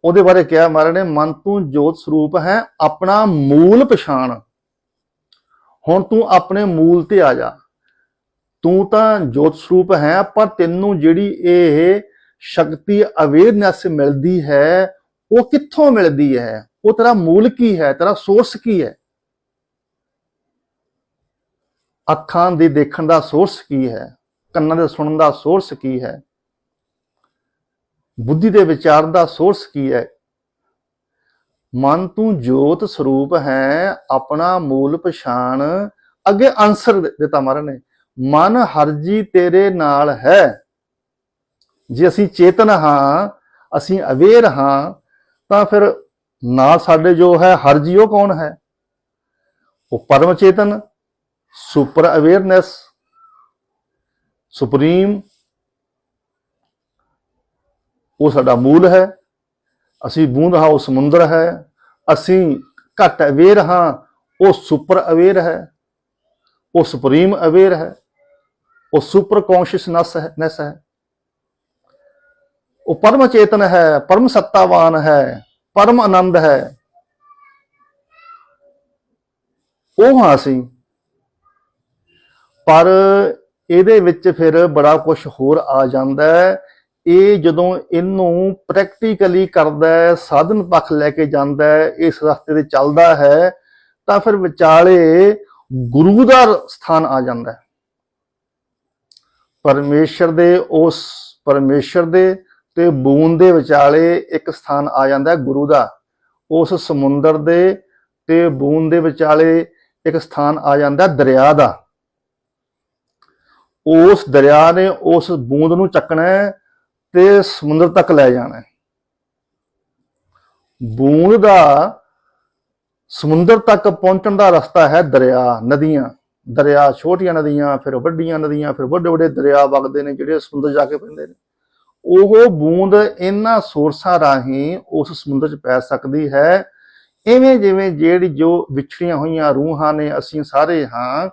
ਉਹਦੇ ਬਾਰੇ ਕਿਹਾ ਮਹਾਰਾਜ ਨੇ, ਮਨ ਤੂੰ ਜੋਤ ਸਰੂਪ ਹੈ, ਆਪਣਾ ਮੂਲ ਪਛਾਣ। ਹੁਣ ਤੂੰ ਆਪਣੇ ਮੂਲ ਤੇ ਆ ਜਾ। ਤੂੰ ਤਾਂ ਜੋਤ ਸਰੂਪ ਹੈ, ਪਰ ਤੈਨੂੰ ਜਿਹੜੀ ਇਹ ਸ਼ਕਤੀ ਅਵੇਅਰਨੈਸ ਮਿਲਦੀ ਹੈ ਉਹ ਕਿੱਥੋਂ ਮਿਲਦੀ ਹੈ? ਉਹ ਤੇਰਾ ਮੂਲ ਕੀ ਹੈ? ਤੇਰਾ ਸੋਰਸ ਕੀ ਹੈ? ਅੱਖਾਂ ਦੇ ਦੇਖਣ ਦਾ ਸੋਰਸ ਕੀ ਹੈ? ਕੰਨਾਂ ਦੇ ਸੁਣਨ ਦਾ ਸੋਰਸ ਕੀ ਹੈ? ਬੁੱਧੀ ਦੇ ਵਿਚਾਰਨ ਦਾ ਸੋਰਸ ਕੀ ਹੈ? ਮਨ ਤੂੰ ਜੋਤ ਸਰੂਪ ਹੈ, ਆਪਣਾ ਮੂਲ ਪਛਾਣ। ਅੱਗੇ ਆਨਸਰ ਦਿੱਤਾ ਮਹਾਰਾਜ ਨੇ, ਮਨ ਹਰਜੀ ਤੇਰੇ ਨਾਲ ਹੈ। ਜੇ ਅਸੀਂ ਚੇਤਨ ਹਾਂ, ਅਸੀਂ ਅਵੇਅਰ ਹਾਂ ਤਾਂ ਫਿਰ ਨਾ ਸਾਡੇ ਜੋ ਹੈ, ਹਰ ਜੀਓ ਕੌਣ ਹੈ? ਉਹ ਪਰਮ ਚੇਤਨ, ਸੁਪਰ ਅਵੇਅਰਨੈਸ, ਸੁਪਰੀਮ। ਉਹ ਸਾਡਾ ਮੂਲ ਹੈ। ਅਸੀਂ ਬੂੰਦ ਹਾਂ, ਉਹ ਸਮੁੰਦਰ ਹੈ। ਅਸੀਂ ਘੱਟ ਅਵੇਅਰ ਹਾਂ, ਉਹ ਸੁਪਰ ਅਵੇਅਰ ਹੈ। ਉਹ ਸੁਪਰੀਮ ਅਵੇਅਰ ਹੈ। ਉਹ ਸੁਪਰ ਕੌਂਸ਼ੀਅਸਨੈਸ ਹੈ, ਨੈਸ ਹੈ। ਉਹ ਪਰਮ ਚੇਤਨ ਹੈ, ਪਰਮ ਸੱਤਾਵਾਨ ਹੈ, ਪਰਮ ਆਨੰਦ ਹੈ। ਉਹ ਹਾਂ ਅਸੀਂ। ਪਰ ਇਹਦੇ ਵਿੱਚ ਫਿਰ ਬੜਾ ਕੁਝ ਹੋਰ ਆ ਜਾਂਦਾ ਹੈ। ਇਹ ਜਦੋਂ ਇਹਨੂੰ ਪ੍ਰੈਕਟੀਕਲੀ ਕਰਦਾ ਹੈ, ਸਾਧਨ ਪੱਖ ਲੈ ਕੇ ਜਾਂਦਾ ਹੈ, ਇਸ ਰਸਤੇ ਤੇ ਚੱਲਦਾ ਹੈ, ਤਾਂ ਫਿਰ ਵਿਚਾਲੇ ਗੁਰੂ ਦਾ ਸਥਾਨ ਆ ਜਾਂਦਾ ਹੈ। ਪਰਮੇਸ਼ਰ ਦੇ ਉਸ, ਪਰਮੇਸ਼ਰ ਦੇ ਤੇ ਬੂੰਦ ਦੇ ਵਿਚਾਲੇ ਇੱਕ ਸਥਾਨ ਆ ਜਾਂਦਾ ਗੁਰੂ ਦਾ। ਉਸ ਸਮੁੰਦਰ ਦੇ ਤੇ ਬੂੰਦ ਦੇ ਵਿਚਾਲੇ ਇੱਕ ਸਥਾਨ ਆ ਜਾਂਦਾ ਦਰਿਆ ਦਾ। ਉਸ ਦਰਿਆ ਨੇ ਉਸ ਬੂੰਦ ਨੂੰ ਚੱਕਣਾ ਤੇ ਸਮੁੰਦਰ ਤੱਕ ਲੈ ਜਾਣਾ ਬੂੰਦ ਦਾ ਸਮੁੰਦਰ ਤੱਕ ਪਹੁੰਚਣ ਦਾ ਰਸਤਾ ਹੈ ਦਰਿਆ, ਨਦੀਆਂ। ਦਰਿਆ ਛੋਟੀਆਂ ਨਦੀਆਂ, ਫਿਰ ਵੱਡੀਆਂ ਨਦੀਆਂ, ਫਿਰ ਵੱਡੇ ਵੱਡੇ ਦਰਿਆ ਵਗਦੇ ਨੇ ਜਿਹੜੇ ਸਮੁੰਦਰ ਜਾ ਕੇ ਪੈਂਦੇ ਨੇ। ਉਹ ਬੂੰਦ ਇਹਨਾਂ ਸੋਰਸਾਂ ਰਾਹੀਂ ਉਸ ਸਮੁੰਦਰ 'ਚ ਪੈ ਸਕਦੀ ਹੈ। ਇਵੇਂ ਜਿਵੇਂ ਜਿਹੜੀ ਜੋ ਵਿਛੜੀਆਂ ਹੋਈਆਂ ਰੂਹਾਂ ਨੇ ਅਸੀਂ ਸਾਰੇ ਹਾਂ,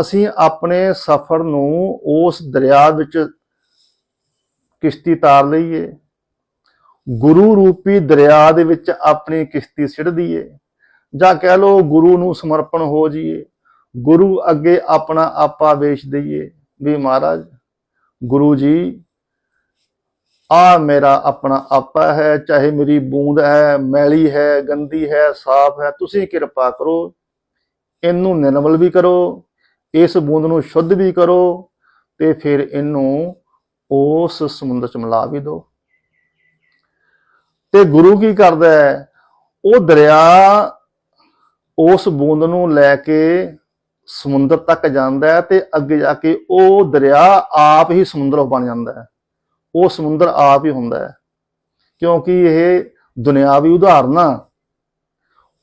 ਅਸੀਂ ਆਪਣੇ ਸਫ਼ਰ ਨੂੰ ਉਸ ਦਰਿਆ ਵਿੱਚ ਕਿਸ਼ਤੀ ਤਾਰ ਲਈਏ। ਗੁਰੂ ਰੂਪੀ ਦਰਿਆ ਦੇ ਵਿੱਚ ਆਪਣੀ ਕਿਸ਼ਤੀ ਸਿੱਟ ਦਈਏ। ਜਾਂ ਕਹਿ ਲਓ ਗੁਰੂ ਨੂੰ ਸਮਰਪਣ ਹੋ ਜਾਈਏ। ਗੁਰੂ ਅੱਗੇ ਆਪਣਾ ਆਪਾ ਵੇਚ ਦਈਏ। ਵੀ ਮਹਾਰਾਜ, ਗੁਰੂ ਜੀ ਆ ਮੇਰਾ ਆਪਣਾ ਆਪਾ ਹੈ, ਚਾਹੇ ਮੇਰੀ ਬੂੰਦ ਹੈ, ਮੈਲੀ ਹੈ, ਗੰਦੀ ਹੈ, ਸਾਫ਼ ਹੈ, ਤੁਸੀਂ ਕਿਰਪਾ ਕਰੋ, ਇਹਨੂੰ ਨਿਰਮਲ ਵੀ ਕਰੋ, ਇਸ ਬੂੰਦ ਨੂੰ ਸ਼ੁੱਧ ਵੀ ਕਰੋ ਤੇ ਫਿਰ ਇਹਨੂੰ ਉਸ ਸਮੁੰਦਰ ਚ ਮਿਲਾ ਵੀ ਦਿਓ ਤੇ ਗੁਰੂ ਕੀ ਕਰਦਾ ਹੈ? ਉਹ ਦਰਿਆ ਉਸ ਬੂੰਦ ਨੂੰ ਲੈ ਕੇ ਸਮੁੰਦਰ ਤੱਕ ਜਾਂਦਾ ਹੈ ਤੇ ਅੱਗੇ ਜਾ ਕੇ ਉਹ ਦਰਿਆ ਆਪ ਹੀ ਸਮੁੰਦਰ ਬਣ ਜਾਂਦਾ ਹੈ। ਉਹ ਸਮੁੰਦਰ ਆਪ ਹੀ ਹੁੰਦਾ ਹੈ। ਕਿਉਂਕਿ ਇਹ ਦੁਨਿਆਵੀ ਉਦਾਹਰਨਾਂ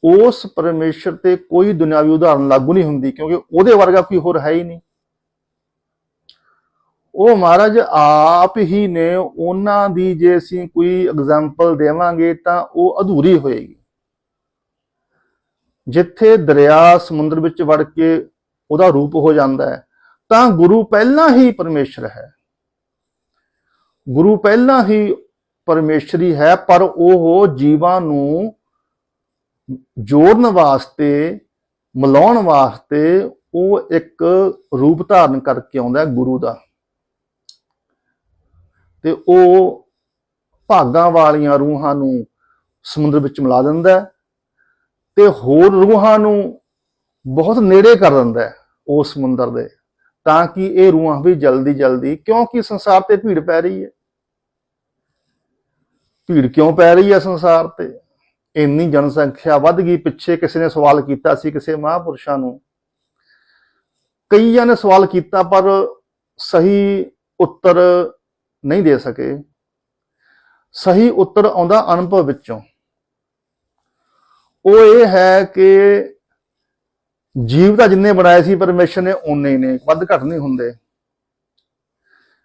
ਉਸ ਪਰਮੇਸ਼ਰ ਤੇ ਕੋਈ ਦੁਨਿਆਵੀ ਉਦਾਹਰਨ ਲਾਗੂ ਨਹੀਂ ਹੁੰਦੀ ਕਿਉਂਕਿ ਉਹਦੇ ਵਰਗਾ ਕੋਈ ਹੋਰ ਹੈ ਹੀ ਨਹੀਂ। ਉਹ ਮਹਾਰਾਜ ਆਪ ਹੀ ਨੇ ਉਹਨਾਂ ਦੀ ਜੇ ਅਸੀਂ ਕੋਈ ਐਗਜ਼ਾਮਪਲ ਦੇਵਾਂਗੇ ਤਾਂ ਉਹ ਅਧੂਰੀ ਹੋਏਗੀ। ਜਿੱਥੇ ਦਰਿਆ ਸਮੁੰਦਰ ਵਿੱਚ ਵੜ ਕੇ ਉਹਦਾ ਰੂਪ ਹੋ ਜਾਂਦਾ ਹੈ, ਤਾਂ ਗੁਰੂ ਪਹਿਲਾਂ ਹੀ ਪਰਮੇਸ਼ਰ ਹੈ। ਗੁਰੂ ਪਹਿਲਾਂ ਹੀ ਪਰਮੇਸ਼ਰੀ ਹੈ, ਪਰ ਉਹ ਜੀਵਾਂ ਨੂੰ ਜੋੜਨ ਵਾਸਤੇ, ਮਿਲਾਉਣ ਵਾਸਤੇ ਉਹ ਇੱਕ ਰੂਪ ਧਾਰਨ ਕਰਕੇ ਆਉਂਦਾ ਗੁਰੂ ਦਾ। ਤੇ ਉਹ ਭਾਗਾਂ ਵਾਲੀਆਂ ਰੂਹਾਂ ਨੂੰ ਸਮੁੰਦਰ ਵਿੱਚ ਮਿਲਾ ਦਿੰਦਾ ਤੇ ਹੋਰ ਰੂਹਾਂ ਨੂੰ ਬਹੁਤ ਨੇੜੇ ਕਰ ਦਿੰਦਾ ਹੈ ਉਸ ਸਮੁੰਦਰ ਦੇ। ਤਾਂ ਕਿ ਇਹ ਰੂਹਾਂ ਵੀ ਜਲਦੀ ਜਲਦੀ, ਕਿਉਂਕਿ ਸੰਸਾਰ ਤੇ ਭੀੜ ਪੈ ਰਹੀ ਹੈ। ਭੀੜ ਕਿਉਂ ਪੈ ਰਹੀ ਹੈ ਸੰਸਾਰ ਤੇ? ਇੰਨੀ ਜਨਸੰਖਿਆ ਵੱਧ ਗਈ, ਪਿੱਛੇ ਕਿਸੇ ਨੇ ਸਵਾਲ ਕੀਤਾ ਸੀ ਕਿਸੇ ਮਹਾਪੁਰਸ਼ਾਂ ਨੂੰ। ਕਈਆਂ ਨੇ ਸਵਾਲ ਕੀਤਾ, ਪਰ ਸਹੀ ਉੱਤਰ ਨਹੀਂ ਦੇ ਸਕੇ। ਸਹੀ ਉੱਤਰ ਆਉਂਦਾ ਅਨੁਭਵ ਵਿੱਚੋਂ। ਉਹ ਇਹ ਹੈ ਕਿ ਜੀਵ ਤਾਂ ਜਿੰਨੇ ਬਣਾਏ ਸੀ ਪਰਮੇਸ਼ਰ ਨੇ, ਓਨੇ ਹੀ ਨੇ, ਵੱਧ ਘੱਟ ਨਹੀਂ ਹੁੰਦੇ।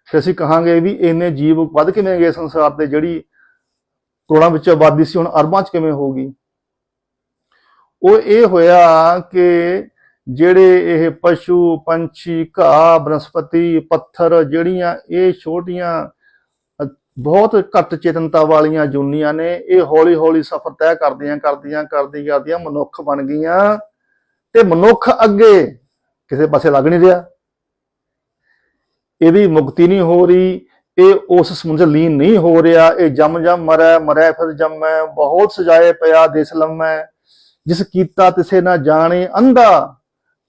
ਫਿਰ ਅਸੀਂ ਕਹਾਂਗੇ ਵੀ ਇੰਨੇ ਜੀਵ ਵੱਧ ਕਿਵੇਂ ਗਏ ਸੰਸਾਰ ਤੇ ਜਿਹੜੀ ਕਰੋੜਾਂ ਵਿੱਚ ਆਬਾਦੀ ਸੀ, ਹੁਣ ਅਰਬਾਂ 'ਚ ਕਿਵੇਂ ਹੋ ਗਈ? ਉਹ ਇਹ ਹੋਇਆ ਕਿ ਜਿਹੜੇ ਇਹ ਪਸ਼ੂ, ਪੰਛੀ, ਘਾਹ, ਬਨਸਪਤੀ, ਪੱਥਰ, ਜਿਹੜੀਆਂ ਇਹ ਛੋਟੀਆਂ, ਬਹੁਤ ਘੱਟ ਚੇਤਨਤਾ ਵਾਲੀਆਂ ਜੁਨੀਆਂ ਨੇ, ਇਹ ਹੌਲੀ ਹੌਲੀ ਸਫ਼ਰ ਤੈਅ ਕਰਦੀਆਂ ਕਰਦੀਆਂ ਕਰਦੀਆਂ ਕਰਦੀਆਂ ਮਨੁੱਖ ਬਣ ਗਈਆਂ। ਤੇ ਮਨੁੱਖ ਅੱਗੇ ਕਿਸੇ ਪਾਸੇ ਲੱਗ ਨਹੀਂ ਰਿਹਾ। ਇਹਦੀ ਮੁਕਤੀ ਨਹੀਂ ਹੋ ਰਹੀ, ਇਹ ਉਸ ਸਮੁੰਦਰ ਲੀਨ ਨਹੀਂ ਹੋ ਰਿਹਾ। ਇਹ ਜਮ ਜਮ ਮਰੈ ਮਰੈ ਫਿਰ ਜੰਮੈ, ਬਹੁਤ ਸਜਾਏ ਪਿਆ ਦੇਸ ਲੰਮੈ। ਜਿਸ ਕੀਤਾ ਤਿਸੇ ਨਾ ਜਾਣੇ ਅੰਧਾ,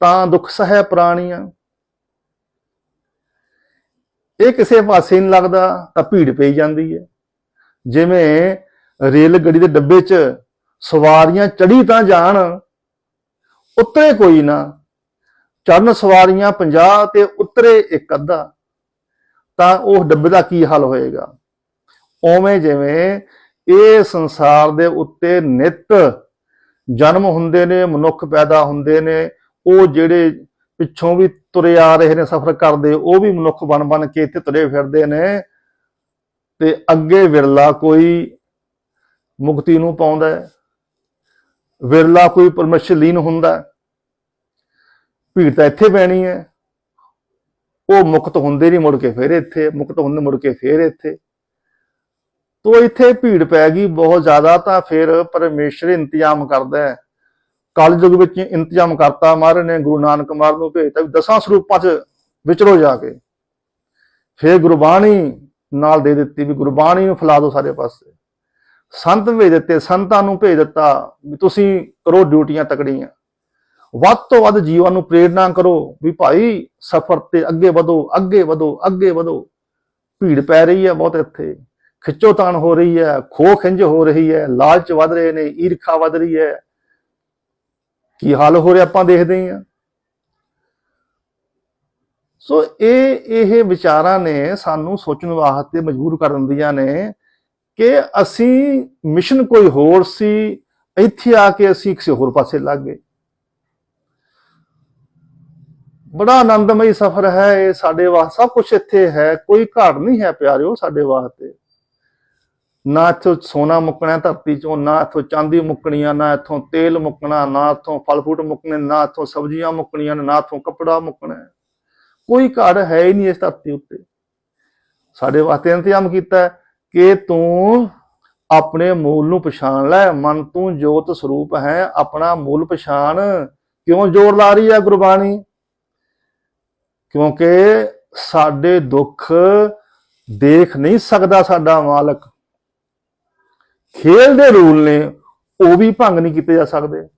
ਤਾਂ ਦੁੱਖ ਸਹਿ ਪ੍ਰਾਣੀਆਂ। ਇਹ ਕਿਸੇ ਪਾਸੇ ਨਹੀਂ ਲੱਗਦਾ, ਤਾਂ ਭੀੜ ਪਈ ਜਾਂਦੀ ਹੈ। ਜਿਵੇਂ ਰੇਲ ਗੱਡੀ ਦੇ ਡੱਬੇ 'ਚ ਸਵਾਰੀਆਂ ਚੜੀ ਤਾਂ ਜਾਣ ਉਤਰੇ ਕੋਈ ਨਾ। ਚੜਨ ਸਵਾਰੀਆਂ 50 ਤੇ ਉਤਰੇ ਇੱਕ ਅੱਧਾ। ਤਾਂ ਉਹ ਡੱਬੇ ਦਾ ਕੀ ਹਾਲ ਹੋਏਗਾ? ਓਵੇਂ ਜਿਵੇਂ ਇਹ ਸੰਸਾਰ ਦੇ ਉੱਤੇ ਨਿਤ ਜਨਮ ਹੁੰਦੇ ਨੇ, ਮਨੁੱਖ ਪੈਦਾ ਹੁੰਦੇ ਨੇ, ਉਹ ਜਿਹੜੇ ਪਿੱਛੋਂ ਵੀ ਤੁਰੇ ਆ ਰਹੇ ਨੇ, ਸਫ਼ਰ ਕਰਦੇ, ਉਹ ਵੀ ਮਨੁੱਖ ਬਣ ਬਣ ਕੇ ਇੱਥੇ ਤੁਰੇ ਫਿਰਦੇ ਨੇ। ਤੇ ਅੱਗੇ ਵਿਰਲਾ ਕੋਈ ਮੁਕਤੀ ਨੂੰ ਪਾਉਂਦਾ ਹੈ। ਵਿਰਲਾ ਕੋਈ ਪਰਮੇਸ਼ਰ ਲੀਨ ਹੁੰਦਾ ਭੀੜ ਤਾਂ ਇੱਥੇ ਪੈਣੀ ਹੈ। ਉਹ ਮੁਕਤ ਹੁੰਦੇ ਨਹੀਂ ਮੁੜ ਕੇ ਫੇਰ ਇੱਥੇ, ਮੁਕਤ ਹੁੰਦੇ ਮੁੜ ਕੇ ਫੇਰ ਇੱਥੇ। ਤੋ ਇੱਥੇ ਭੀੜ ਪੈ ਗਈ ਬਹੁਤ ਜ਼ਿਆਦਾ ਤਾਂ ਫਿਰ ਪਰਮੇਸ਼ਰ ਇੰਤਜ਼ਾਮ ਕਰਦਾ ਹੈ। ਕਲਯੁਗ ਵਿੱਚ ਇੰਤਜ਼ਾਮ ਕਰਤਾ ਮਹਾਰਾਜ ਨੇ, ਗੁਰੂ ਨਾਨਕ ਮਾਰ ਨੂੰ ਭੇਜਤਾ ਵੀ ਦਸਾਂ ਸਰੂਪਾਂ 'ਚ ਵਿਚਰੋ ਜਾ ਕੇ। ਫਿਰ ਗੁਰਬਾਣੀ ਨਾਲ ਦੇ ਦਿੱਤੀ ਵੀ ਗੁਰਬਾਣੀ ਨੂੰ ਫੈਲਾ ਦਿਓ ਸਾਰੇ ਪਾਸੇ। ਸੰਤ ਭੇਜ ਦਿੱਤੇ, ਸੰਤਾਂ ਨੂੰ ਭੇਜ ਦਿੱਤਾ ਵੀ ਤੁਸੀਂ ਕਰੋ ਡਿਊਟੀਆਂ ਤਕੜੀਆਂ। ਵੱਧ ਤੋਂ ਵੱਧ ਜੀਵਾਂ ਨੂੰ ਪ੍ਰੇਰਣਾ ਕਰੋ ਵੀ ਭਾਈ ਸਫ਼ਰ ਤੇ ਅੱਗੇ ਵਧੋ ਅੱਗੇ ਵਧੋ ਅੱਗੇ ਵਧੋ। ਭੀੜ ਪੈ ਰਹੀ ਹੈ ਬਹੁਤ ਇੱਥੇ। ਖਿੱਚੋਤਾਣ ਹੋ ਰਹੀ ਹੈ ਖੋ ਖਿੰਜ ਹੋ ਰਹੀ ਹੈ, ਲਾਲਚ ਵਧ ਰਹੇ ਨੇ, ਈਰਖਾ ਵਧ ਰਹੀ ਹੈ। ਕੀ ਹਾਲ ਹੋ ਰਿਹਾ ਆਪਾਂ ਦੇਖਦੇ ਹਾਂ। ਸੋ ਇਹ ਇਹ ਵਿਚਾਰਾਂ ਨੇ ਸਾਨੂੰ ਸੋਚਣ ਵਾਸਤੇ ਮਜਬੂਰ ਕਰ ਦਿੰਦੀਆਂ ਨੇ ਕਿ ਅਸੀਂ ਮਿਸ਼ਨ ਕੋਈ ਹੋਰ ਸੀ, ਇੱਥੇ ਆ ਕੇ ਅਸੀਂ ਕਿਸੇ ਹੋਰ ਪਾਸੇ ਲੱਗ ਗਏ। ਬੜਾ ਆਨੰਦਮਈ ਸਫ਼ਰ ਹੈ ਇਹ ਸਾਡੇ ਵਾਸਤੇ ਸਭ ਕੁਝ ਇੱਥੇ ਹੈ, ਕੋਈ ਘਾਟ ਨਹੀਂ ਹੈ ਪਿਆਰਿਓ ਸਾਡੇ ਵਾਸਤੇ ਨਾ ਇੱਥੋਂ ਸੋਨਾ ਮੁੱਕਣਾ ਧਰਤੀ ਚੋਂ, ਨਾ ਇੱਥੋਂ ਚਾਂਦੀ ਮੁੱਕਣੀ ਆ ਨਾ ਇੱਥੋਂ ਤੇਲ ਮੁੱਕਣਾ, ਨਾ ਇੱਥੋਂ ਫਲ ਫਰੂਟ ਮੁੱਕਣੇ, ਨਾ ਇੱਥੋਂ ਸਬਜ਼ੀਆਂ ਮੁੱਕਣੀਆਂ, ਨਾ ਇੱਥੋਂ ਕੱਪੜਾ ਮੁੱਕਣਾ। ਕੋਈ ਘਾਟ ਹੈ ਹੀ ਨਹੀਂ ਇਸ ਧਰਤੀ ਉੱਤੇ। ਸਾਡੇ ਵਾਸਤੇ ਇੰਤਜ਼ਾਮ ਕੀਤਾ ਹੈ। ਕਿ ਤੂੰ ਆਪਣੇ ਮੂਲ ਨੂੰ ਪਛਾਣ ਲੈ। ਮਨ ਤੂੰ ਜੋਤ ਸਰੂਪ ਹੈ। ਆਪਣਾ ਮੂਲ ਪਛਾਣ ਕਿਉਂ ਜ਼ੋਰ ਲਾ ਰਹੀ ਹੈ ਗੁਰਬਾਣੀ? ਕਿਉਂਕਿ ਸਾਡੇ ਦੁੱਖ ਦੇਖ ਨਹੀਂ ਸਕਦਾ ਸਾਡਾ ਮਾਲਕ। ਖੇਲ ਦੇ ਰੂਲ ਨੇ, ਉਹ ਵੀ ਭੰਗ ਨਹੀਂ ਕੀਤੇ ਜਾ ਸਕਦੇ।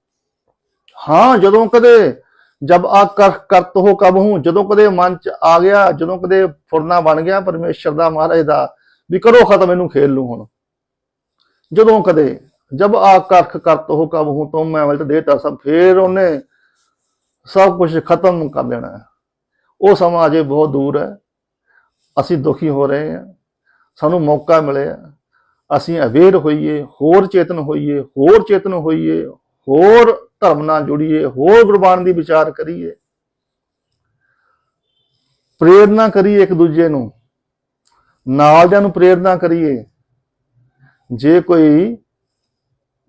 ਹਾਂ, ਜਦੋਂ ਕਦੇ ਜਬ ਆ ਕਰ ਕਰਤ ਹੋ ਕਬ ਹੂੰ, ਜਦੋਂ ਕਦੇ ਮਨ ਚ ਆ ਗਿਆ, ਜਦੋਂ ਕਦੇ ਫੁਰਨਾ ਬਣ ਗਿਆ, ਪਰਮੇਸ਼ਰ ਦਾ ਮਹਾਰਾਜ ਦਾ ਵੀ ਕਰੋ ਖਤਮ ਇਹਨੂੰ ਖੇਲ ਲੂ ਹੁਣ। ਜਦੋਂ ਕਦੇ, ਜਬ ਆ ਕਰਖ ਕਰਤ ਹੋ ਕਬ ਹੂੰ ਤੁਮ ਮੈਂ ਵਲਟ ਦੇਤਾ ਸਭ, ਫੇਰ ਉਹਨੇ ਸਭ ਕੁਝ ਖਤਮ ਕਰ ਦੇਣਾ ਹੈ। ਉਹ ਸਮਾਂ ਅਜੇ ਬਹੁਤ ਦੂਰ ਹੈ। ਅਸੀਂ ਦੁਖੀ ਹੋ ਰਹੇ ਹਾਂ। ਸਾਨੂੰ ਮੌਕਾ ਮਿਲਿਆ ਅਸੀਂ ਅਵੇਅਰ ਹੋਈਏ, ਹੋਰ ਚੇਤਨ ਹੋਈਏ, ਹੋਰ ਚੇਤਨ ਹੋਈਏ, ਹੋਰ ਧਰਮ ਨਾਲ ਜੁੜੀਏ, ਹੋਰ ਗੁਰਬਾਣੀ ਦੀ ਵਿਚਾਰ ਕਰੀਏ। ਪ੍ਰੇਰਣਾ ਕਰੀਏ ਇੱਕ ਦੂਜੇ ਨੂੰ। ਨਾਲਦਿਆਂ ਨੂੰ ਪ੍ਰੇਰਨਾ ਕਰੀਏ। ਜੇ ਕੋਈ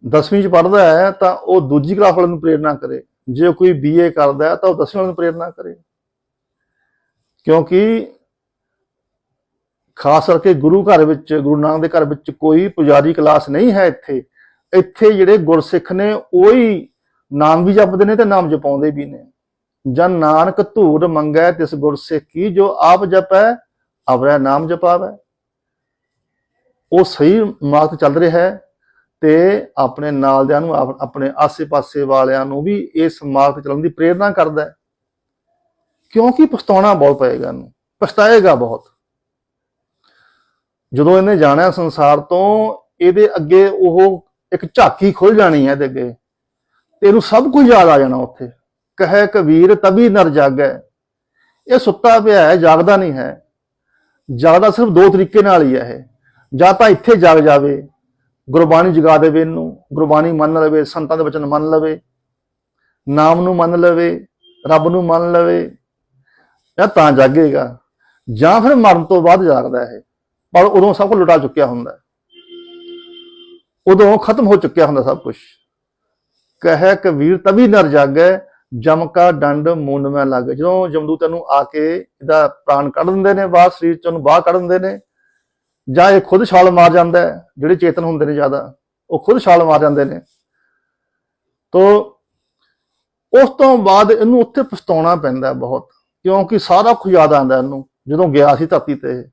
10ਵੀਂ ਚ ਪੜ੍ਹਦਾ ਹੈ, ਤਾਂ ਉਹ ਦੂਜੀ ਕਲਾਸ ਵਾਲਿਆਂ ਨੂੰ ਪ੍ਰੇਰਨਾ ਕਰੇ। ਜੇ ਕੋਈ ਬੀਏ ਕਰਦਾ ਹੈ, ਤਾਂ ਉਹ 10ਵੀਂ ਵਾਲਿਆਂ ਨੂੰ ਪ੍ਰੇਰਨਾ ਕਰੇ। ਕਿਉਂਕਿ ਖਾਸ ਕਰਕੇ ਗੁਰੂ ਘਰ ਵਿੱਚ, ਗੁਰੂ ਨਾਨਕ ਦੇ ਘਰ ਵਿੱਚ ਕੋਈ ਪੁਜਾਰੀ ਕਲਾਸ ਨਹੀਂ ਹੈ ਇੱਥੇ। ਇੱਥੇ ਜਿਹੜੇ ਗੁਰਸਿੱਖ ਨੇ, ਉਹੀ ਨਾਮ ਵੀ ਜਪਦੇ ਨੇ ਤੇ ਨਾਮ ਜਪਾਉਂਦੇ ਵੀ ਨੇ। ਜਨ ਨਾਨਕ ਧੂੜ ਮੰਗੈ ਤਿਸ ਗੁਰਸਿੱਖ ਕੀ ਜੋ ਆਪ ਜਪੈ ਆਪਣਾ ਨਾਮ ਜਪਾਵੈ ਉਹ ਸਹੀ ਮਾਰਗ ਤੇ ਚੱਲ ਰਿਹਾ ਹੈ ਤੇ ਆਪਣੇ ਨਾਲਦਿਆਂ ਨੂੰ ਆਪਣੇ ਆਸੇ-ਪਾਸੇ ਵਾਲਿਆਂ ਨੂੰ ਵੀ ਇਸ ਮਾਰਗ ਤੇ ਚੱਲਣ ਦੀ ਪ੍ਰੇਰਣਾ ਕਰਦਾ ਹੈ। ਕਿਉਂਕਿ ਪਛਤਾਉਣਾ ਬਹੁਤ ਪਏਗਾ ਇਹਨੂੰ, ਪਛਤਾਏਗਾ ਬਹੁਤ। ਜਦੋਂ ਇਹਨੇ ਜਾਣਿਆ ਸੰਸਾਰ ਤੋਂ, ਇਹਦੇ ਅੱਗੇ ਉਹ ਇੱਕ ਝਾਕੀ ਖੁੱਲ ਜਾਣੀ ਹੈ ਇਹਦੇ ਅੱਗੇ। ਤੇ ਇਹਨੂੰ ਸਭ ਕੁਝ ਯਾਦ ਆ ਜਾਣਾ ਉੱਥੇ। ਕਹੇ ਕਬੀਰ ਤਬੀ ਨਰ ਜਾਗੈ। ਇਹ ਸੁੱਤਾ ਪਿਆ ਹੈ, ਜਾਗਦਾ ਨਹੀਂ ਹੈ। ਜਾਗਦਾ ਸਿਰਫ ਦੋ ਤਰੀਕੇ ਨਾਲ ਹੀ ਹੈ ਇਹ। ਜਾਂ ਤਾਂ ਇੱਥੇ ਜਾਗ ਜਾਵੇ, ਗੁਰਬਾਣੀ ਜਗਾ ਦੇਵੇ ਇਹਨੂੰ, ਗੁਰਬਾਣੀ ਮੰਨ ਲਵੇ, ਸੰਤਾਂ ਦੇ ਵਚਨ ਮੰਨ ਲਵੇ, ਨਾਮ ਨੂੰ ਮੰਨ ਲਵੇ, ਰੱਬ ਨੂੰ ਮੰਨ ਲਵੇ, ਜਾਂ ਤਾਂ ਜਾਗੇਗਾ, ਜਾਂ ਫਿਰ ਮਰਨ ਤੋਂ ਬਾਅਦ ਜਾਗਦਾ ਹੈ ਪਰ ਉਦੋਂ ਸਭ ਕੁਝ ਲੁਟਾ ਚੁੱਕਿਆ ਹੁੰਦਾ ਉਦੋਂ ਖਤਮ ਹੋ ਚੁੱਕਿਆ ਹੁੰਦਾ ਸਭ ਕੁਝ। ਕਹੇ ਕਬੀਰ ਤਬੀ ਨਰ ਜਾਗੈ ਜਮਕਾ ਡੰਡ ਮੂਨ ਮੈਂ ਲੱਗ। ਜਦੋਂ ਜਮਦੂਤਾਂ ਨੂੰ ਆ ਕੇ ਇਹਦਾ ਪ੍ਰਾਣ ਕੱਢ ਦਿੰਦੇ ਨੇ ਬਾਹਰ ਸਰੀਰ ਚੋਂ ਬਾਹਰ ਕੱਢ ਦਿੰਦੇ ਨੇ, ਜਾਂ ਇਹ ਖੁਦ ਛਾਲ ਮਾਰ ਜਾਂਦਾ ਜਿਹੜੇ ਚੇਤਨ ਹੁੰਦੇ ਨੇ ਜ਼ਿਆਦਾ, ਉਹ ਖੁਦ ਛਾਲ ਮਾਰ ਜਾਂਦੇ ਨੇ। ਤੋ ਉਸ ਤੋਂ ਬਾਅਦ ਇਹਨੂੰ ਉੱਥੇ ਪਛਤਾਉਣਾ ਪੈਂਦਾ ਬਹੁਤ, ਕਿਉਂਕਿ ਸਾਰਾ ਕੁਝ ਯਾਦ ਆਉਂਦਾ ਇਹਨੂੰ, ਜਦੋਂ ਗਿਆ ਸੀ ਧਰਤੀ ਤੇ,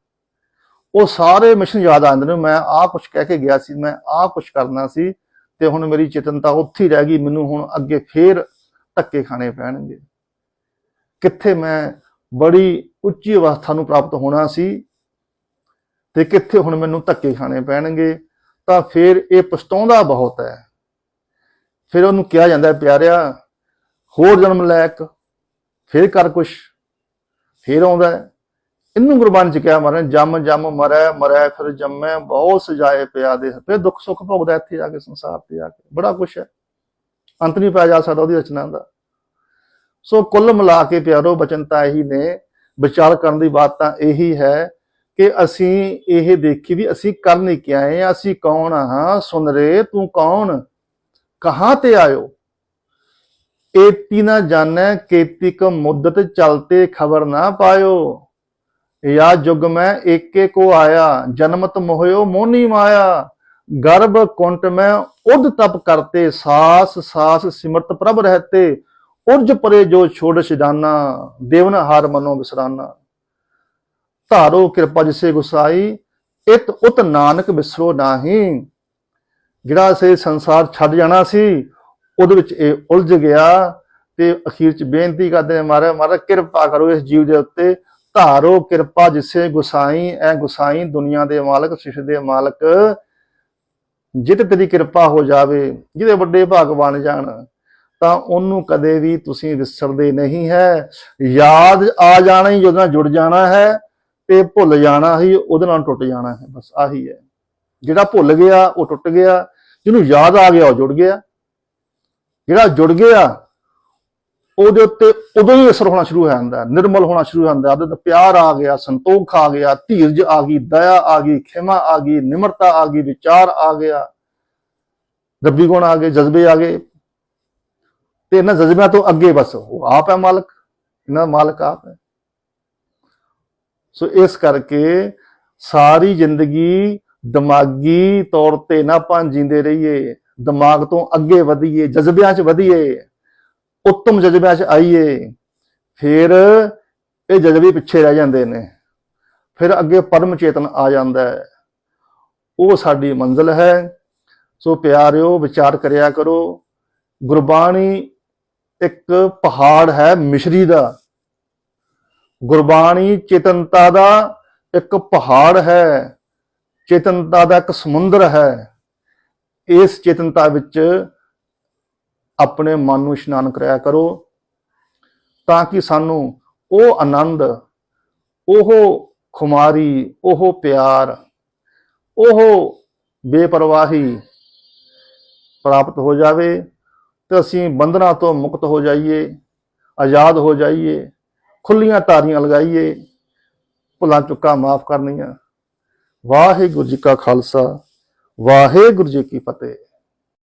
ਉਹ ਸਾਰੇ ਮਿਸ਼ਨ ਯਾਦ ਆਉਂਦੇ ਨੇ, ਮੈਂ ਆਹ ਕੁਝ ਕਹਿ ਕੇ ਗਿਆ ਸੀ, ਮੈਂ ਆਹ ਕੁਝ ਕਰਨਾ ਸੀ, ਤੇ ਹੁਣ ਮੇਰੀ ਚੇਤਨਤਾ ਉੱਥੇ ਰਹਿ ਗਈ, ਮੈਨੂੰ ਹੁਣ ਅੱਗੇ ਫੇਰ ਧੱਕੇ ਖਾਣੇ ਪੈਣਗੇ। ਕਿੱਥੇ ਮੈਂ ਬੜੀ ਉੱਚੀ ਅਵਸਥਾ ਨੂੰ ਪ੍ਰਾਪਤ ਹੋਣਾ ਸੀ ਤੇ ਕਿੱਥੇ ਹੁਣ ਮੈਨੂੰ ਧੱਕੇ ਖਾਣੇ ਪੈਣਗੇ, ਤਾਂ ਫਿਰ ਇਹ ਪਛਤਾਉਂਦਾ ਬਹੁਤ ਹੈ। ਫਿਰ ਉਹਨੂੰ ਕਿਹਾ ਜਾਂਦਾ ਪਿਆਰਿਆ, ਹੋਰ ਜਨਮ ਲੈ ਇੱਕ ਫਿਰ ਕਰ ਕੁਛ, ਫਿਰ ਆਉਂਦਾ ਇਹਨੂੰ ਗੁਰਬਾਣੀ ਚ ਕਿਹਾ ਮਰਨ ਜੰਮ ਜੰਮ ਮਰੈ ਮਰੈ ਫਿਰ ਜੰਮੈ ਬਹੁਤ ਸਜਾਏ ਪਿਆ ਦੇ ਫਿਰ ਦੁੱਖ ਸੁੱਖ ਭੋਗਦਾ ਇੱਥੇ ਜਾ ਕੇ ਸੰਸਾਰ ਤੇ ਜਾ ਕੇ। ਬੜਾ ਕੁਛ ਹੈ। ਅੰਤ ਨਹੀਂ ਪਾਇਆ ਜਾ ਸਕਦਾ ਉਹਦੀ ਰਚਨਾ ਦਾ। ਸੋ ਕੁੱਲ ਮਿਲਾ ਕੇ ਪਿਆਰੋ, ਬਚਨ ਤਾਂ ਇਹੀ ਨੇ। ਵਿਚਾਰ ਕਰਨ ਦੀ ਬਾਤ ਤਾਂ ਇਹੀ ਹੈ ਕਿ ਅਸੀਂ ਇਹ ਦੇਖੀ ਵੀ ਅਸੀਂ ਕਰਨ ਕਿ ਆਏ ਅਸੀਂ ਕੌਣ ਆ ਸੁਣ ਰੇ, ਤੂੰ ਕੌਣ? ਕਹਾਂ ਤੇ ਆਇਓ? ਏਤੀ ਨਾ ਜਾਣੈ, ਕੇਤੀ ਕ ਮੁੱਦਤ ਚਲਤੇ ਖਬਰ ਨਾ ਪਾਇਓ। ਯਾ ਜੁਗ ਮੈਂ ਏਕੇ ਕੋ ਆਇਆ, ਜਨਮਤ ਮੋਹਿਓ ਮੋਨੀ ਮਾਇਆ। ਗਰਭ ਕੁੰਟ ਮੈਂ ਉਦ ਤਪ ਕਰਤੇ, ਸਾਸ ਸਾਸ ਸਿਮਰਤ ਪ੍ਰਭ ਰਹਤੇ, ਉਰਜ ਪਰੇ ਜੋ ਛੋੜਛ ਜਾਨਾ, ਦੇਵਨ ਹਾਰ ਮਨੋ ਵਿਸਰਾਨਾ। ਧਾਰੋ ਕਿਰਪਾ ਜਿਸੇ ਗੁਸਾਈ, ਇਤ ਉਤ ਨਾਨਕ ਵਿਸਰੋ ਨਾਹੀ। ਜਿਹੜਾ ਸੇ ਸੰਸਾਰ ਛੱਡ ਜਾਣਾ ਸੀ ਉਹਦੇ ਵਿੱਚ ਇਹ ਉਲਝ ਗਿਆ, ਤੇ ਅਖੀਰ ਚ ਬੇਨਤੀ ਕਰਦੇ ਨੇ ਮਹਾਰਾਜ ਮਹਾਰਾਜ ਕਿਰਪਾ ਕਰੋ ਇਸ ਜੀਵ ਦੇ ਉੱਤੇ। ਧਾਰੋ ਕਿਰਪਾ ਜਿਸੇ ਗੁਸਾਈ, ਐ ਗੁਸਾਈ ਦੁਨੀਆ ਦੇ ਮਾਲਕ, ਸਿਸ਼ ਦੇ ਮਾਲਕ ਜਿਤ ਤੇਰੀ ਕਿਰਪਾ ਹੋ ਜਾਵੇ, ਜਿਹਦੇ ਵੱਡੇ ਭਾਗ ਬਣ ਜਾਣ, ਤਾਂ ਉਹਨੂੰ ਕਦੇ ਵੀ ਤੁਸੀਂ ਵਿਸਰਦੇ ਨਹੀਂ ਹੈ। ਯਾਦ ਆ ਜਾਣਾ ਹੀ ਜਦੋਂ ਜੁੜ ਜਾਣਾ ਹੈ ਤੇ ਭੁੱਲ ਜਾਣਾ ਹੀ, ਉਹਦੇ ਨਾਲ ਟੁੱਟ ਜਾਣਾ ਹੈ। ਬਸ ਆਹੀ ਹੈ। ਜਿਹੜਾ ਭੁੱਲ ਗਿਆ, ਉਹ ਟੁੱਟ ਗਿਆ। ਜਿਹਨੂੰ ਯਾਦ ਆ ਗਿਆ, ਉਹ ਜੁੜ ਗਿਆ। ਜਿਹੜਾ ਜੁੜ ਗਿਆ ਉਹਦੇ ਉੱਤੇ ਉਦੋਂ ਹੀ ਅਸਰ ਹੋਣਾ ਸ਼ੁਰੂ ਹੋ ਜਾਂਦਾ ਨਿਰਮਲ ਹੋਣਾ ਸ਼ੁਰੂ ਹੋ ਜਾਂਦਾ ਉਹਦੇ ਤੇ ਪਿਆਰ ਆ ਗਿਆ, ਸੰਤੋਖ ਆ ਗਿਆ, ਧੀਰਜ ਆ ਗਈ, ਦਇਆ ਆ ਗਈ, ਖਿਮਾ ਆ ਗਈ, ਨਿਮਰਤਾ ਆ ਗਈ, ਵਿਚਾਰ ਆ ਗਿਆ, ਰੱਬੀ ਗੁਣ ਆ ਗਏ, ਜਜ਼ਬੇ ਆ ਗਏ। ਤੇ ਇਹਨਾਂ ਜਜ਼ਬਿਆਂ ਤੋਂ ਅੱਗੇ ਬਸ, ਉਹ ਆਪ ਹੈ ਮਾਲਕ, ਇਹਨਾਂ ਦਾ ਮਾਲਕ ਆਪ ਹੈ। ਸੋ ਇਸ ਕਰਕੇ ਸਾਰੀ ਜ਼ਿੰਦਗੀ ਦਿਮਾਗੀ ਤੌਰ ਤੇ ਨਾ ਆਪਾਂ ਜੀਂਦੇ ਰਹੀਏ, ਦਿਮਾਗ ਤੋਂ ਅੱਗੇ ਵਧੀਏ, ਜਜ਼ਬਿਆਂ 'ਚ ਵਧੀਏ। ਉੱਤਮ ਜਜ਼ਬਿਆਂ 'ਚ ਆਈਏ, ਫਿਰ ਇਹ ਜਜ਼ਬੇ ਪਿੱਛੇ ਰਹਿ ਜਾਂਦੇ ਨੇ। ਫਿਰ ਅੱਗੇ ਪਰਮ ਚੇਤਨ ਆ ਜਾਂਦਾ ਹੈ। ਉਹ ਸਾਡੀ ਮੰਜ਼ਿਲ ਹੈ। ਸੋ ਪਿਆਰਿਓ, ਵਿਚਾਰ ਕਰਿਆ ਕਰੋ। ਗੁਰਬਾਣੀ ਇੱਕ ਪਹਾੜ ਹੈ ਮਿਸ਼ਰੀ ਦਾ। ਗੁਰਬਾਣੀ ਚੇਤਨਤਾ ਦਾ ਇੱਕ ਪਹਾੜ ਹੈ। ਚੇਤਨਤਾ ਦਾ ਇੱਕ ਸਮੁੰਦਰ ਹੈ। ਇਸ ਚੇਤਨਤਾ ਵਿੱਚ ਆਪਣੇ ਮਨ ਨੂੰ ਇਸ਼ਨਾਨ ਕਰਿਆ ਕਰੋ ਤਾਂ ਕਿ ਸਾਨੂੰ ਉਹ ਆਨੰਦ, ਉਹ ਖੁਮਾਰੀ, ਉਹ ਪਿਆਰ, ਉਹ ਬੇਪਰਵਾਹੀ ਪ੍ਰਾਪਤ ਹੋ ਜਾਵੇ ਤੇ ਅਸੀਂ ਬੰਧਨਾਂ ਤੋਂ ਮੁਕਤ ਹੋ ਜਾਈਏ, ਆਜ਼ਾਦ ਹੋ ਜਾਈਏ ਖੁੱਲੀਆਂ ਤਾਰੀਆਂ ਲਗਾਈਏ, ਭੁੱਲਾਂ ਚੁੱਕਾ ਮਾਫ ਕਰਨੀਆਂ। ਵਾਹਿਗੁਰੂ ਜੀ ਕਾ ਖਾਲਸਾ, ਵਾਹਿਗੁਰੂ ਜੀ ਕੀ ਫਤਿਹ।